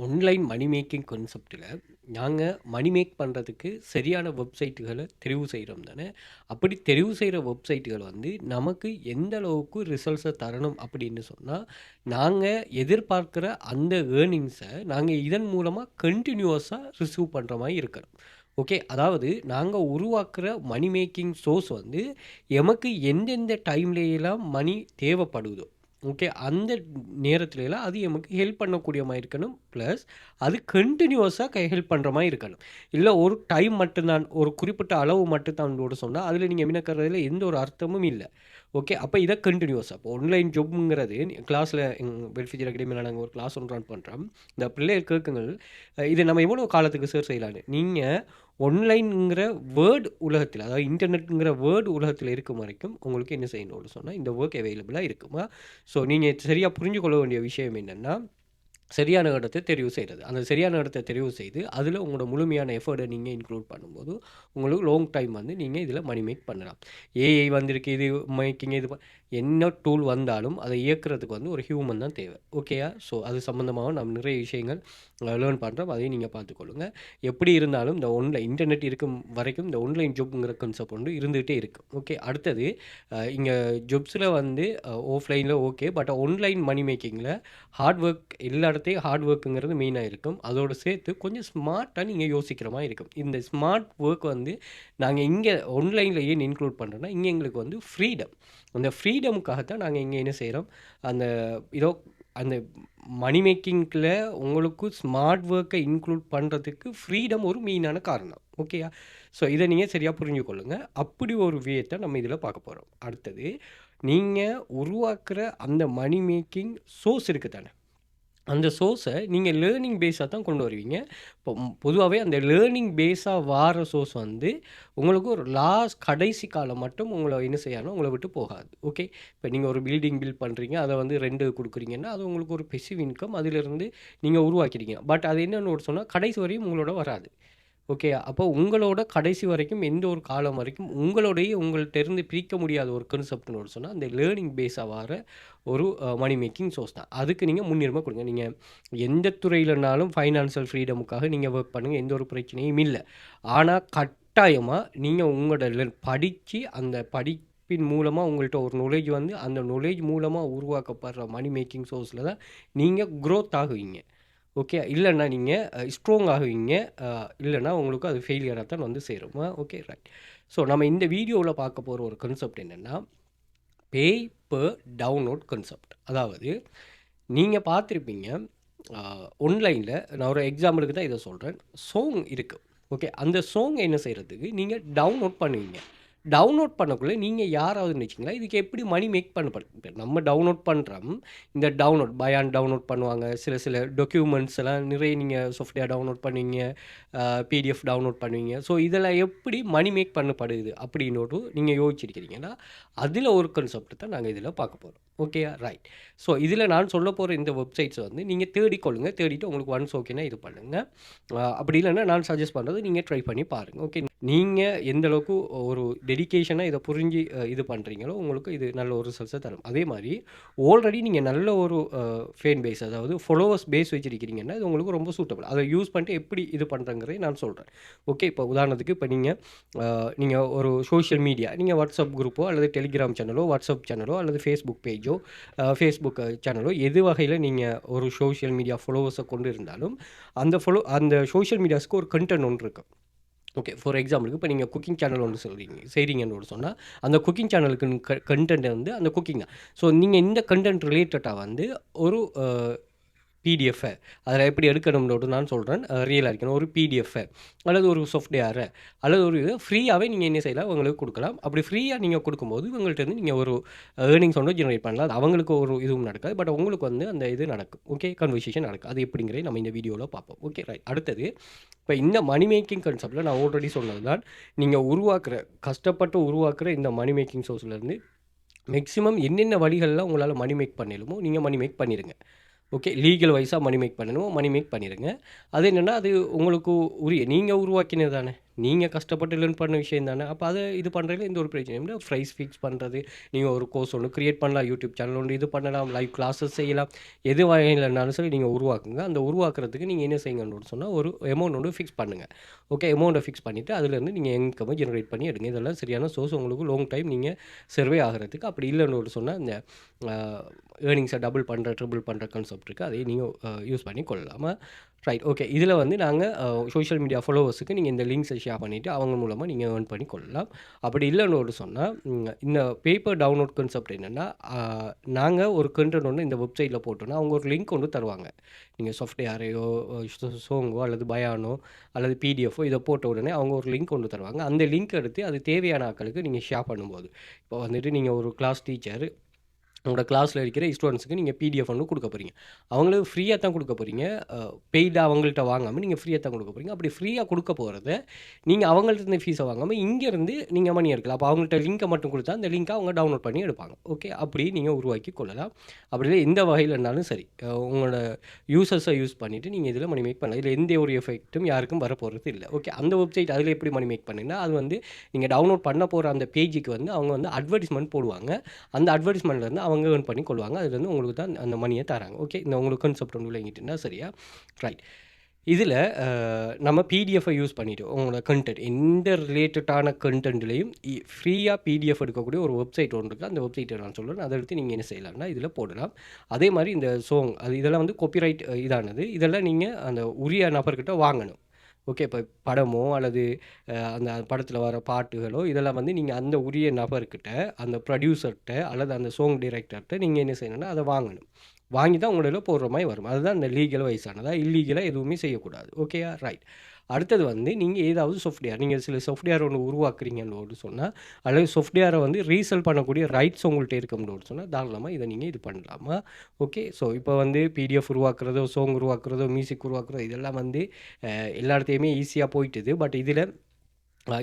Online money making கான்செப்டில் நாங்கள் மணி make பண்ணுறதுக்கு சரியான வெப்சைட்டுகளை தெரிவு செய்கிறோம் தானே? அப்படி தெரிவு செய்கிற வெப்சைட்டுகள் வந்து நமக்கு எந்த அளவுக்கு ரிசல்ட்ஸை தரணும் அப்படின்னு சொன்னால் நாங்கள் எதிர்பார்க்குற அந்த ஏர்னிங்ஸை நாங்கள் இதன் மூலமாக கண்டினியூவஸாக ரிசீவ் பண்ணுற மாதிரி இருக்கணும். ஓகே அதாவது நாங்கள் உருவாக்குற மணி மேக்கிங் சோர்ஸ் வந்து எமக்கு எந்தெந்த டைம்லேயெல்லாம் மணி தேவைப்படுதோ ஓகே அந்த நேரத்துலலாம் அது எமக்கு ஹெல்ப் பண்ணக்கூடிய மாதிரி இருக்கணும் ப்ளஸ் அது கண்டினியூவஸாக ஹெல்ப் பண்ணுற மாதிரி இருக்கணும் இல்லை ஒரு டைம் மட்டும்தான் ஒரு குறிப்பிட்ட அளவு மட்டும்தான் சொன்னால் அதில் நீங்கள் மீனக்கிறதுல எந்த ஒரு அர்த்தமும் இல்லை. ஓகே அப்போ இதை கண்டினியூஸ் அப்போ ஆன்லைன் ஜாப்ங்கிறது கிளாஸில் பெனிஃபிஷியர் அகாடமியில் நாங்கள் ஒரு கிளாஸ் ஒன்று ரன் பண்ணுறோம் இந்த பிள்ளைகள் கேட்குங்கள் இதை நம்ம எவ்வளோ காலத்துக்கு சேர் செய்யலான்னு நீங்கள் ஒன்லைனுங்கிற வேர்டு உலகத்தில் அதாவது இன்டர்நெட்டுங்கிற வேர்டு உலகத்தில் இருக்கும் வரைக்கும் உங்களுக்கு என்ன செய்யணும்னு சொன்னால் இந்த ஒர்க் அவைலபிளாக இருக்குமா? ஸோ நீங்கள் சரியாக புரிஞ்சு கொள்ள வேண்டிய விஷயம் என்னென்னா சரியான இடத்தை தெரிவு செய்கிறது. அந்த சரியான இடத்தை தெரிவு செய்து அதில் உங்களோட முழுமையான எஃபர்ட்டை நீங்கள் இன்க்ளூட் பண்ணும்போது உங்களுக்கு லாங் டைம் வந்து நீங்கள் இதில் மணி மேக் பண்ணலாம். ஏஐ வந்திருக்கு இது மேக்கிங் இது என்ன டூல் வந்தாலும் அதை இயக்குறதுக்கு வந்து ஒரு ஹியூமன் தான் தேவை. ஓகேயா ஸோ அது சம்மந்தமாக நம்ம நிறைய விஷயங்கள் லேர்ன் பண்ணுறோம் அதையும் நீங்கள் பார்த்துக்கொள்ளுங்க. எப்படி இருந்தாலும் இந்த ஒன்லைன் இன்டர்நெட் இருக்கும் வரைக்கும் இந்த ஆன்லைன் ஜாப்ங்கிற கான்செப்ட் வந்து இருந்துகிட்டே இருக்கும் ஓகே அடுத்தது இங்கே ஜாப்ஸில் வந்து ஆஃப்லைனில் ஓகே பட் ஆன்லைன் மணி மேக்கிங்கில் ஹார்ட் ஒர்க் எல்லா இடத்தையும் ஹார்ட் ஒர்க்குங்கிறது மெயினாக இருக்கும். அதோடு சேர்த்து கொஞ்சம் ஸ்மார்ட்டாக நீங்கள் யோசிக்கிற மாதிரி இருக்கும். இந்த ஸ்மார்ட் ஒர்க் வந்து நாங்கள் இங்கே ஆன்லைனில் ஏன் இன்க்ளூட் பண்ணுறோன்னா இங்கே எங்களுக்கு வந்து ஃப்ரீடம் அந்த ஃப்ரீடமுக்காகத்தான் நாங்கள் இங்கே என்ன செய்கிறோம் அந்த இதோ அந்த மணி மேக்கிங்கில் உங்களுக்கு ஸ்மார்ட் ஒர்க்கை இன்க்ளூட் பண்ணுறதுக்கு ஃப்ரீடம் ஒரு மெயினான காரணம். ஓகேயா ஸோ இதை நீங்கள் சரியாக புரிஞ்சுக்கொள்ளுங்க அப்படி ஒரு வியத்தை நம்ம இதில் பார்க்க போகிறோம் அடுத்தது நீங்கள் உருவாக்குற அந்த மணி மேக்கிங் சோர்ஸ் இருக்குது தானே. அந்த சோர்ஸை நீங்கள் லேர்னிங் பேஸாக தான் கொண்டு வருவீங்க. இப்போ பொதுவாகவே அந்த லேர்னிங் பேஸாக வார சோர்ஸ் வந்து உங்களுக்கு ஒரு லாஸ்ட் கடைசி காலம் மட்டும் உங்களை என்ன செய்யணும் உங்களை விட்டு போகாது. ஓகே இப்போ நீங்கள் ஒரு பில்டிங் பில்ட் பண்ணுறீங்க அதை வந்து ரெண்டு கொடுக்குறீங்கன்னா அது உங்களுக்கு ஒரு பெசிவ் இன்கம் அதிலிருந்து நீங்கள் உருவாக்கிறீங்க பட் அது என்னன்னு சொன்னால் கடைசி வரையும் உங்களோட வராது. ஓகே அப்போ உங்களோட கடைசி வரைக்கும் எந்த ஒரு காலம் வரைக்கும் உங்களோடைய உங்கள்கிட்ட இருந்து பிரிக்க முடியாத ஒரு கன்செப்ட்னு ஒரு சொன்னால் அந்த லேர்னிங் பேஸாக வர ஒரு மணி மேக்கிங் சோர்ஸ் தான். அதுக்கு நீங்கள் முன்னுரிமை கொடுங்க. நீங்கள் எந்த துறையிலனாலும் ஃபைனான்சியல் ஃப்ரீடமுக்காக நீங்கள் ஒர்க் பண்ணுங்கள் எந்த ஒரு பிரச்சனையும் இல்லை. ஆனால் கட்டாயமாக நீங்கள் உங்களோட படித்து அந்த படிப்பின் மூலமாக உங்கள்கிட்ட ஒரு நாலேஜ் வந்து அந்த நாலேஜ் மூலமாக உருவாக்கப்படுற மணி மேக்கிங் சோர்ஸில் தான் நீங்கள் க்ரோத் ஆகுவீங்க. ஓகே இல்லைன்னா நீங்கள் ஸ்ட்ராங் ஆகுவீங்க இல்லைன்னா உங்களுக்கு அது ஃபெயிலியராக தான் வந்து சேரும். ஓகே ரைட் ஸோ நம்ம இந்த வீடியோவில் பார்க்க போகிற ஒரு கன்செப்ட் என்னென்னா பே பர் டவுன்லோட் கன்செப்ட் அதாவது நீங்கள் பார்த்துருப்பீங்க ஒன்லைனில் நான் ஒரு எக்ஸாம்பிளுக்கு தான் இதை சொல்கிறேன் சோங் இருக்குது ஓகே அந்த சோங் என்ன செய்கிறதுக்கு நீங்கள் டவுன்லோட் பண்ணுவீங்க. டவுன்லோட் பண்ணக்குள்ளே நீங்கள் யாராவதுன்னு வச்சிங்களா இதுக்கு எப்படி மணி மேக் பண்ண இப்போ நம்ம டவுன்லோட் பண்ணுறோம் இந்த டவுன்லோட் பயான் டவுன்லோட் பண்ணுவாங்க. சில சில டொக்யூமெண்ட்ஸ் எல்லாம் நிறைய நீங்கள் சாஃப்ட்வேர் டவுன்லோட் பண்ணுவீங்க பிடிஎஃப் டவுன்லோட் பண்ணுவீங்க. ஸோ இதெல்லாம் எப்படி மணி மேக் பண்ணப்படுது அப்படின்னு நீங்கள் யோசிச்சிருக்கிறீங்கன்னா அதில் ஒரு கன்செப்ட் தான் நாங்கள் இதில் பார்க்க போகிறோம் ஓகே ரைட் ஸோ இதில் நான் சொல்ல போகிற இந்த வெப்சைட்ஸ் வந்து நீங்கள் தேடிக்கொள்ளுங்க. தேடிட்டு உங்களுக்கு ஒன்ஸ் ஓகேனா இது பண்ணுங்கள் அப்படி இல்லைன்னா நான் சஜஸ்ட் பண்ணுறது நீங்கள் ட்ரை பண்ணி பாருங்கள் ஓகே நீங்கள் எந்த அளவுக்கு ஒரு டெடிகேஷனாக இதை புரிஞ்சு இது பண்ணுறீங்களோ உங்களுக்கு இது நல்ல ஒரு ரிசல்ட்ஸை தரும். அதே மாதிரி ஆல்ரெடி நீங்கள் நல்ல ஒரு ஃபேன் பேஸ் அதாவது ஃபாலோவர்ஸ் பேஸ் வச்சிருக்கிறீங்கன்னா இது உங்களுக்கு ரொம்ப சூட்டபிள் அதை யூஸ் பண்ணிட்டு எப்படி இது பண்ணுறங்கிறதை நான் சொல்கிறேன் ஓகே இப்போ உதாரணத்துக்கு இப்போ நீங்கள் நீங்கள் ஒரு சோஷியல் மீடியா நீங்கள் வாட்ஸ்அப் குரூப்போ அல்லது டெலிகிராம் சேனலோ வாட்ஸ்அப் சேனலோ அல்லது ஃபேஸ்புக் பேஜோ ஃபேஸ்புக் சேனலோ எது வகையில் நீங்கள் ஒரு சோஷியல் மீடியா ஃபாலோவர்ஸை கொண்டு இருந்தாலும் அந்த ஃபாலோ அந்த சோஷியல் மீடியாஸ்க்கு ஒரு கண்டென்ட் ஒன்று இருக்கும். ஓகே ஃபார் எக்ஸாம்பிளுக்கு இப்போ நீங்கள் குக்கிங் சேனல் ஒன்று சொல்கிறீங்க செய்கிறீங்கன்னு ஒரு சொன்னால் அந்த குக்கிங் சேனலுக்கு கண்டென்ட் வந்து அந்த குக்கிங் தான். ஸோ நீங்கள் இந்த கண்டென்ட் ரிலேட்டடாக வந்து ஒரு பிடிஎஃப்பை அதில் எப்படி எடுக்கணும்னு நான் சொல்கிறேன் ரியலாக இருக்கணும். ஒரு பிடிஎஃப்பை அல்லது ஒரு சாஃப்ட்வேரை அல்லது ஒரு இது ஃப்ரீயாகவே நீங்கள் என்ன செய்யலாம்? உங்களுக்கு கொடுக்கலாம். அப்படி ஃப்ரீயாக நீங்கள் கொடுக்கும்போது உங்கள்கிட்ட இருந்து நீங்கள் ஒரு ஏர்னிங்ஸ் ஒன்று ஜெனரேட் பண்ணலாம். அது அவங்களுக்கு ஒரு இதுவும் நடக்காது. பட் உங்களுக்கு வந்து அந்த இது நடக்கும். ஓகே கன்வர்சேஷன் நடக்கும் அது எப்படிங்கிறத நம்ம இந்த வீடியோவில் பார்ப்போம். ஓகே ரைட் அடுத்தது இப்போ இந்த மணி மேக்கிங் கான்செப்டில் நான் ஆல்ரெடி சொன்னது தான் நீங்கள் உருவாக்குற கஷ்டப்பட்டு உருவாக்குற இந்த மணி மேக்கிங் சோர்ஸ்லேருந்து மேக்ஸிமம் என்னென்ன வழிகளில் உங்களால் மணி மேக் பண்ணிடுமோ நீங்கள் மணி மேக் பண்ணிடுங்க. ஓகே லீகல் வைஸாக மணி மேக் பண்ணணுமோ மணி மேக் பண்ணிடுங்க அது என்னென்னா அது உங்களுக்கு உரிய நீங்கள் உருவாக்கினது தானே. நீங்கள் கஷ்டப்பட்டு லேர்ன் பண்ண விஷயம் தானே. அப்போ அதை இது பண்ணுறதுல எந்த ஒரு பிரச்சனையும் இல்லை. ப்ரைஸ் ஃபிக்ஸ் பண்ணுறது நீங்கள் ஒரு கோர்ஸ் ஒன்று க்ரியேட் பண்ணலாம் யூடியூப் சேனல் ஒன்று இது பண்ணலாம் லைவ் கிளாஸஸ் செய்யலாம். எது வகையிலனாலும் சரி நீங்கள் உருவாக்குங்க. அந்த உருவாக்குறதுக்கு நீங்கள் என்ன செய்யுங்கன்னு சொன்னால் ஒரு அமௌண்ட் ஒன்று ஃபிக்ஸ் பண்ணுங்கள் ஓகே அமௌண்ட்டை ஃபிக்ஸ் பண்ணிவிட்டு அதுலேருந்து நீங்கள் இன்கம்மை ஜென்ரேட் பண்ணி எடுங்க. இதெல்லாம் சரியான சோர்ஸ் உங்களுக்கு லாங் டைம் நீங்கள் சர்வே ஆகிறதுக்கு அப்படி இல்லைன்னு சொன்னால் இந்த ஏர்னிங்ஸை டபுள் பண்ணுற ட்ரிபிள் பண்ணுற கான்செப்ட் இருக்குது அதை நீங்கள் யூஸ் பண்ணி கொள்ளலாமா? ரைட் ஓகே இதில் வந்து நாங்கள் சோஷியல் மீடியா ஃபாலோவர்ஸுக்கு நீங்கள் இந்த லிங்க்ஸை ஷேர் பண்ணிவிட்டு அவங்க மூலமாக நீங்கள் ஏர்ன் பண்ணி கொள்ளலாம். அப்படி இல்லைன்னு சொன்னால் இந்த பேப்பர் டவுன்லோட் கான்செப்ட் என்னென்னா நாங்கள் ஒரு கண்டென்ட் ஒன்று இந்த வெப்சைட்டில் போட்டோன்னா அவங்க ஒரு லிங்க் ஒன்று தருவாங்க. நீங்கள் சாஃப்ட்வேரையோ சோங்கோ அல்லது பயானோ அல்லது பிடிஎஃபோ இதை போட்ட உடனே அவங்க ஒரு லிங்க் ஒன்று தருவாங்க. அந்த லிங்க் எடுத்து அது தேவையான ஆட்களுக்கு நீங்கள் ஷேர் பண்ணும்போது. இப்போ வந்துட்டு நீங்கள் ஒரு கிளாஸ் டீச்சர் உங்களோட கிளாஸில் இருக்கிற ஸ்டூடெண்ட்ஸுக்கு நீங்கள் பிடிஎஃப் ஒன்று கொடுக்க போகிறீங்க அவங்களுக்கு ஃப்ரீயாக தான் கொடுக்க போகிறீங்க பெய்டாக அவங்கள்ட்ட வாங்காமல் நீங்கள் ஃப்ரீயாக தான் கொடுக்க போகிறீங்க அப்படி ஃப்ரீயாக கொடுக்க போகிறத நீங்கள் அவங்கள்ட்ட இருந்து ஃபீஸை வாங்காமல் இங்கேருந்து நீங்கள் மணி எடுக்கலாம். அப்போ அவங்கள்ட்ட லிங்க்கை மட்டும் கொடுத்தா அந்த லிங்க்கை அவங்க டவுன்லோட் பண்ணி எடுப்பாங்க. ஓகே அப்படி நீங்கள் உருவாக்கி கொள்ளலாம். அப்படி இல்லை எந்த இருந்தாலும் சரி. உங்களோட யூசர்ஸை யூஸ் பண்ணிவிட்டு நீங்கள் இதில் மணி மேக் பண்ணலாம். இதில் எந்த ஒரு எஃபெக்ட்டும் யாருக்கும் வரப்போகிறது இல்லை. ஓகே அந்த வெப்சைட் அதில் எப்படி மணி மேக் பண்ணிங்கன்னா அது வந்து நீங்கள் டவுன்லோட் பண்ண போகிற அந்த பேஜுக்கு வந்து அவங்க வந்து அட்வர்டைஸ்மெண்ட் போடுவாங்க. அந்த அட்வர்டைஸ்மெண்ட்லேருந்து அவங்க ஏர்ன் பண்ணி கொள்வாங்க. அதுலேருந்து உங்களுக்கு தான் அந்த மணியை தராங்க. ஓகே இந்த உங்களுக்கு கான்செப்ட் ஒன்று விளங்கிட்டுனா சரியா? ரைட் இதில் நம்ம பிடிஎஃபை யூஸ் பண்ணிவிட்டு உங்களோட கண்டென்ட் எந்த ரிலேட்டடான கண்டென்ட்லேயும் ஃப்ரீயாக பிடிஎஃப் எடுக்கக்கூடிய ஒரு வெப்சைட் ஒன்று இருக்குது அந்த வெப்சைட்டை நான் சொல்கிறேன் அதை எடுத்து நீங்கள் என்ன செய்யலாம்னா இதில் போடலாம். அதே மாதிரி இந்த சோங் அது இதெல்லாம் வந்து காப்பிரைட் இதானது. இதெல்லாம் நீங்கள் அந்த உரிய நபர்கிட்ட வாங்கணும். ஓகே இப்போ படமோ அல்லது அந்த படத்தில் வர பாட்டுகளோ இதெல்லாம் வந்து நீங்கள் அந்த உரிய நபர்கிட்ட அந்த ப்ரொடியூசர்கிட்ட அல்லது அந்த சோங் டைரக்டர்கிட்ட நீங்கள் என்ன செய்யணும்னா அதை வாங்கணும். வாங்கி தான் உங்களில் போடுற மாதிரி வரும். அதுதான் இந்த லீகல் வயசானதா இல்லீகலாக எதுவுமே செய்யக்கூடாது. ஓகேயா? ரைட் அடுத்தது வந்து நீங்கள் ஏதாவது சாஃப்ட்வேர் நீங்கள் சில சாஃப்ட்வேர் ஒன்று உருவாக்குறீங்கன்னு சொன்னால் அல்லது சாஃப்ட்வேரை வந்து ரீசெல் பண்ணக்கூடிய ரைட்ஸ் உங்கள்கிட்ட இருக்கும்னு சொன்னால் தாராளமாக இதை நீங்கள் இது பண்ணலாமா? ஓகே ஸோ இப்போ வந்து பிடிஎஃப் உருவாக்குறதோ சோங் உருவாக்குறதோ மியூசிக் உருவாக்குறதோ இதெல்லாம் வந்து எல்லா இடத்தையுமே ஈஸியாக போயிட்டுது. பட் இதில்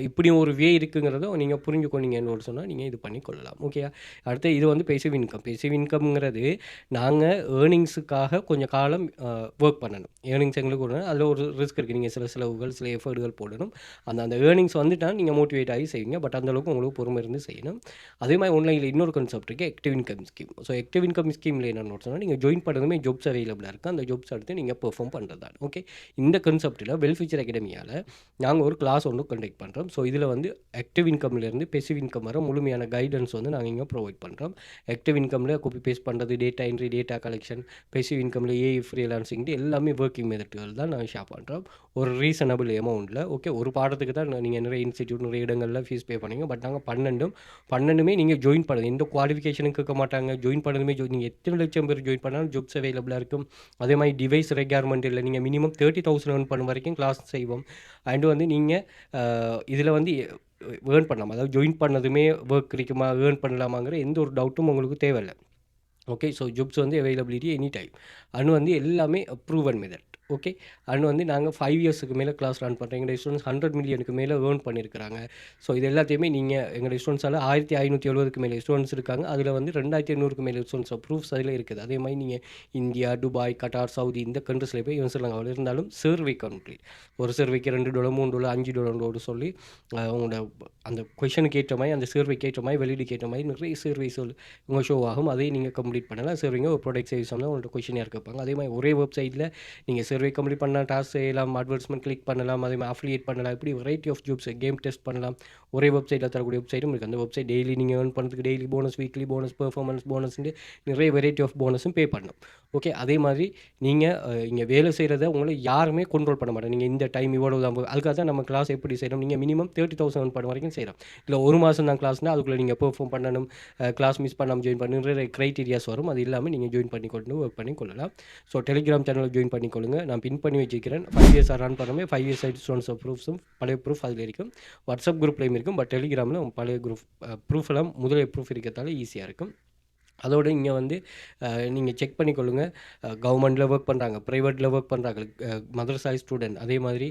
இப்படியும் ஒரு வே இருக்குங்கிறதும் நீங்கள் புரிஞ்சுக்கொண்டீங்கன்னு சொன்னால் நீங்கள் இது பண்ணி கொள்ளலாம் ஓகே அடுத்து இது வந்து பேசிவ் இன்கம் பேசிவ் இன்கம்ங்கிறது நாங்கள் ஏர்னிங்ஸுக்காக கொஞ்சம் காலம் ஒர்க் பண்ணணும். ஏர்னிங்ஸ் எங்களுக்கு ஒரு அதில் ஒரு ரிஸ்க் இருக்குது நீங்கள் சில செலவுகள் சில எஃபர்டுகள் போடணும். அந்த அந்த ஏர்னிங்ஸ் வந்துட்டால் நீங்கள் மோட்டிவேட் ஆகி செய்வீங்க. பட் அந்தளவுக்கு உங்களுக்கு பொறுமை இருந்து செய்யணும். அதே மாதிரி ஆன்லைனில் இன்னொரு கான்செப்ட் இருக்குது active income scheme so active income ஸ்கீமில் என்னென்னு சொன்னால் நீங்கள் ஜாயின் பண்ணதுமே ஜாப்ஸ் அவைலபிளாக இருக்குது அந்த ஜாப்ஸ் எடுத்து நீங்கள் பெர்ஃபார்ம் பண்ணுறது தான் ஓகே இந்த கான்செப்ட்டில் வெல்ஃபியூச்சர் அகாடமியால் நாங்கள் ஒரு கிளாஸ் ஒன்று கண்டக்ட் பண்ணுறோம் ஸோ இதில் வந்து ஆக்டிவ் இன்கம்லேருந்து பெசிவ் இன்கம் வர முழுமையான கைடன்ஸ் வந்து நாங்கள் இங்கே ப்ரொவைட் பண்ணுறோம் ஆக்டிவ் இன்கமில் குப்பி பேஸ்ட் பண்ணுறது data entry data collection passive இன்கமில் AI freelancing எல்லாமே ஒர்க்கிங் மெத்தட்கள் தான் நாங்கள் ஷேர் பண்ணுறோம் ஒரு ரீசனபிள் அமௌண்ட்டில் ஓகே ஒரு பாடத்துக்கு தான் நீங்கள் நிறைய இன்ஸ்டியூட் நிறைய இடங்களில் ஃபீஸ் பே பண்ணீங்க. பட் நாங்கள் பன்னெண்டும் பன்னெண்டுமே நீங்கள் ஜாயின் பண்ணுது எந்த குவாலிஃபிகேஷனும் கேட்க மாட்டாங்க. ஜாயின் பண்ணதுமே ஜோ நீங்கள் எத்தனை லட்சம் பேர் ஜாயின் பண்ணாலும் ஜாப்ஸ் அவைலபிளாக இருக்கும். அதே மாதிரி டிவைஸ் ரெக்யர்மெண்ட் இல்லை நீங்கள் மினிமம் தேர்ட்டி தௌசண்ட் ஏர்ன் பண்ண வரைக்கும் கிளாஸ் செய்வோம். அண்டு வந்து நீங்கள் இதில் வந்து ஏர்ன் பண்ணலாம். அதாவது ஜாயின் பண்ணதுமே ஒர்க் கிடைக்குமா ஏர்ன் பண்ணலாமாங்கிற எந்த ஒரு டவுட்டும் உங்களுக்கு தேவையில்லை. ஓகே ஸோ ஜாப்ஸ் வந்து அவைலபிலிட்டி எனி டைம் அண்ட் வந்து எல்லாமே ப்ரூவன் மெதட் ஓகே அண்ட் வந்து நாங்கள் ஃபைவ் இயர்ஸுக்கு மேலே கிளாஸ் ரன் பண்ணுறோம் எங்களுடைய ஸ்டூடெண்ட்ஸ் ஹண்ட்ரட் மில்லியனுக்கு மேலே ஏர்ன் பண்ணியிருக்காங்க ஸோ இது எல்லாத்தையுமே நீங்கள் எங்களுடைய ஸ்டூடெண்ட்ஸால் ஆயிரத்தி ஐநூற்றி எழுபதுக்கு மேலே ஸ்டூடெண்ட்ஸ் இருக்காங்க. அதில் வந்து ரெண்டாயிரத்தி ஐநூறுக்கு மேலே ஸ்டூடெண்ட்ஸ் ப்ரூஃப்ஸ் அதில் இருக்குது. அதே மாதிரி நீங்கள் இந்தியா துபாய் கட்டார் சவுதி இந்த கண்ட்ரிஸில் போய் இவன் சொல்லுவாங்க அவ்வளோ இருந்தாலும் சர்வே கண்ட்ரி ஒரு சர்வேக்கு ரெண்டு டாலர் மூணு டாலர் அஞ்சு டாலரோடு சொல்லி உங்களோட அந்த கொஷனுக்கு ஏற்ற மாதிரி அந்த சர்வேக்கு ஏற்ற மாதிரி வெளியீடு கேட்ட மாதிரி நிறைய சர்வே சொல் உங்கள் ஷோ ஆகும். அதையும் நீங்கள் கம்ப்ளீட் பண்ணலாம். சர்விங்க ஒரு ப்ராடக்ட் சர்வீஸ் வந்து உங்களோட கொஷினாக இருப்பாங்க அதே மாதிரி ஒரே வெப்சைட்டில் நீங்கள் சர்வே கம்ப்ளீட் பண்ணால் டாஸ்க் செய்யலாம் அட்வர்ட்ஸ்மெண்ட் கிளிக் பண்ணலாம் அதே மாதிரி அஃபிலியேட் பண்ணலாம் இப்படி variety of jobs game test பண்ணலாம். ஒரே வெப்சைட்டில் தரக்கூடிய வெப்சைட்டும் இருக்குது அந்த வெப்சைட் டெய்லி நீங்கள் ஏர்ன் பண்ணுறதுக்கு daily bonus weekly bonus performance போனஸ்ன்ட்டு நிறைய வெரைட்டி ஆஃப் போனஸும் பே பண்ணணும். ஓகே அதே மாதிரி நீங்கள் இங்கே வேலை செய்கிறத உங்களை யாருமே கண்ட்ரோல் பண்ண மாட்டோம் நீங்கள் இந்த டைம் இவ்வளோ தான் அதுக்காக தான் நம்ம கிளாஸ் எப்படி செய்கிறோம் நீங்கள் மினிமம் தேர்ட்டி தௌசண்ட் பண்ண வரைக்கும் செய்கிறோம் இல்லை ஒரு மாதம் தான் கிளாஸ்னால் அதுக்குள்ளே நீங்கள் பெர்ஃபார்ம் பண்ணணும் கிளாஸ் மிஸ் பண்ணாமல் ஜாயின் பண்ணி நிறைய க்ரைட்டீரியாஸ் வரும். அது இல்லாமல் நீங்கள் ஜாயின் பண்ணி கொண்டு ஒர்க் பண்ணி கொள்ளலாம். ஸோ டெலிகிராம் சேனலில் ஜாயின் பண்ணிக்கொள்ளுங்க நான் பின் பண்ணி வச்சுக்கிறேன் ஃபைவ் இயர்ஸ் ரன் பண்ணவே ஃபைவ் இயர்ஸ் சைட் ஸ்டூடெண்ட்ஸ் ப்ரூஃப்ஸும் பழைய ப்ரூஃப் அதில் இருக்கும் வாட்ஸ்அப் குரூப்லேயும் இருக்கும். பட் டெலிகிராமில் பழைய குரூப் ப்ரூஃப் எல்லாம் முதலிய ப்ரூஃப் இருக்கிறதால ஈஸியாக இருக்கும். அதோட இங்கே வந்து நீங்கள் செக் பண்ணிக்கொள்ளுங்க கவர்மெண்ட்டில் ஒர்க் பண்ணுறாங்க ப்ரைவேட்டில் ஒர்க் பண்ணுறாங்க மதரசாய் ஸ்டூடெண்ட் அதே மாதிரி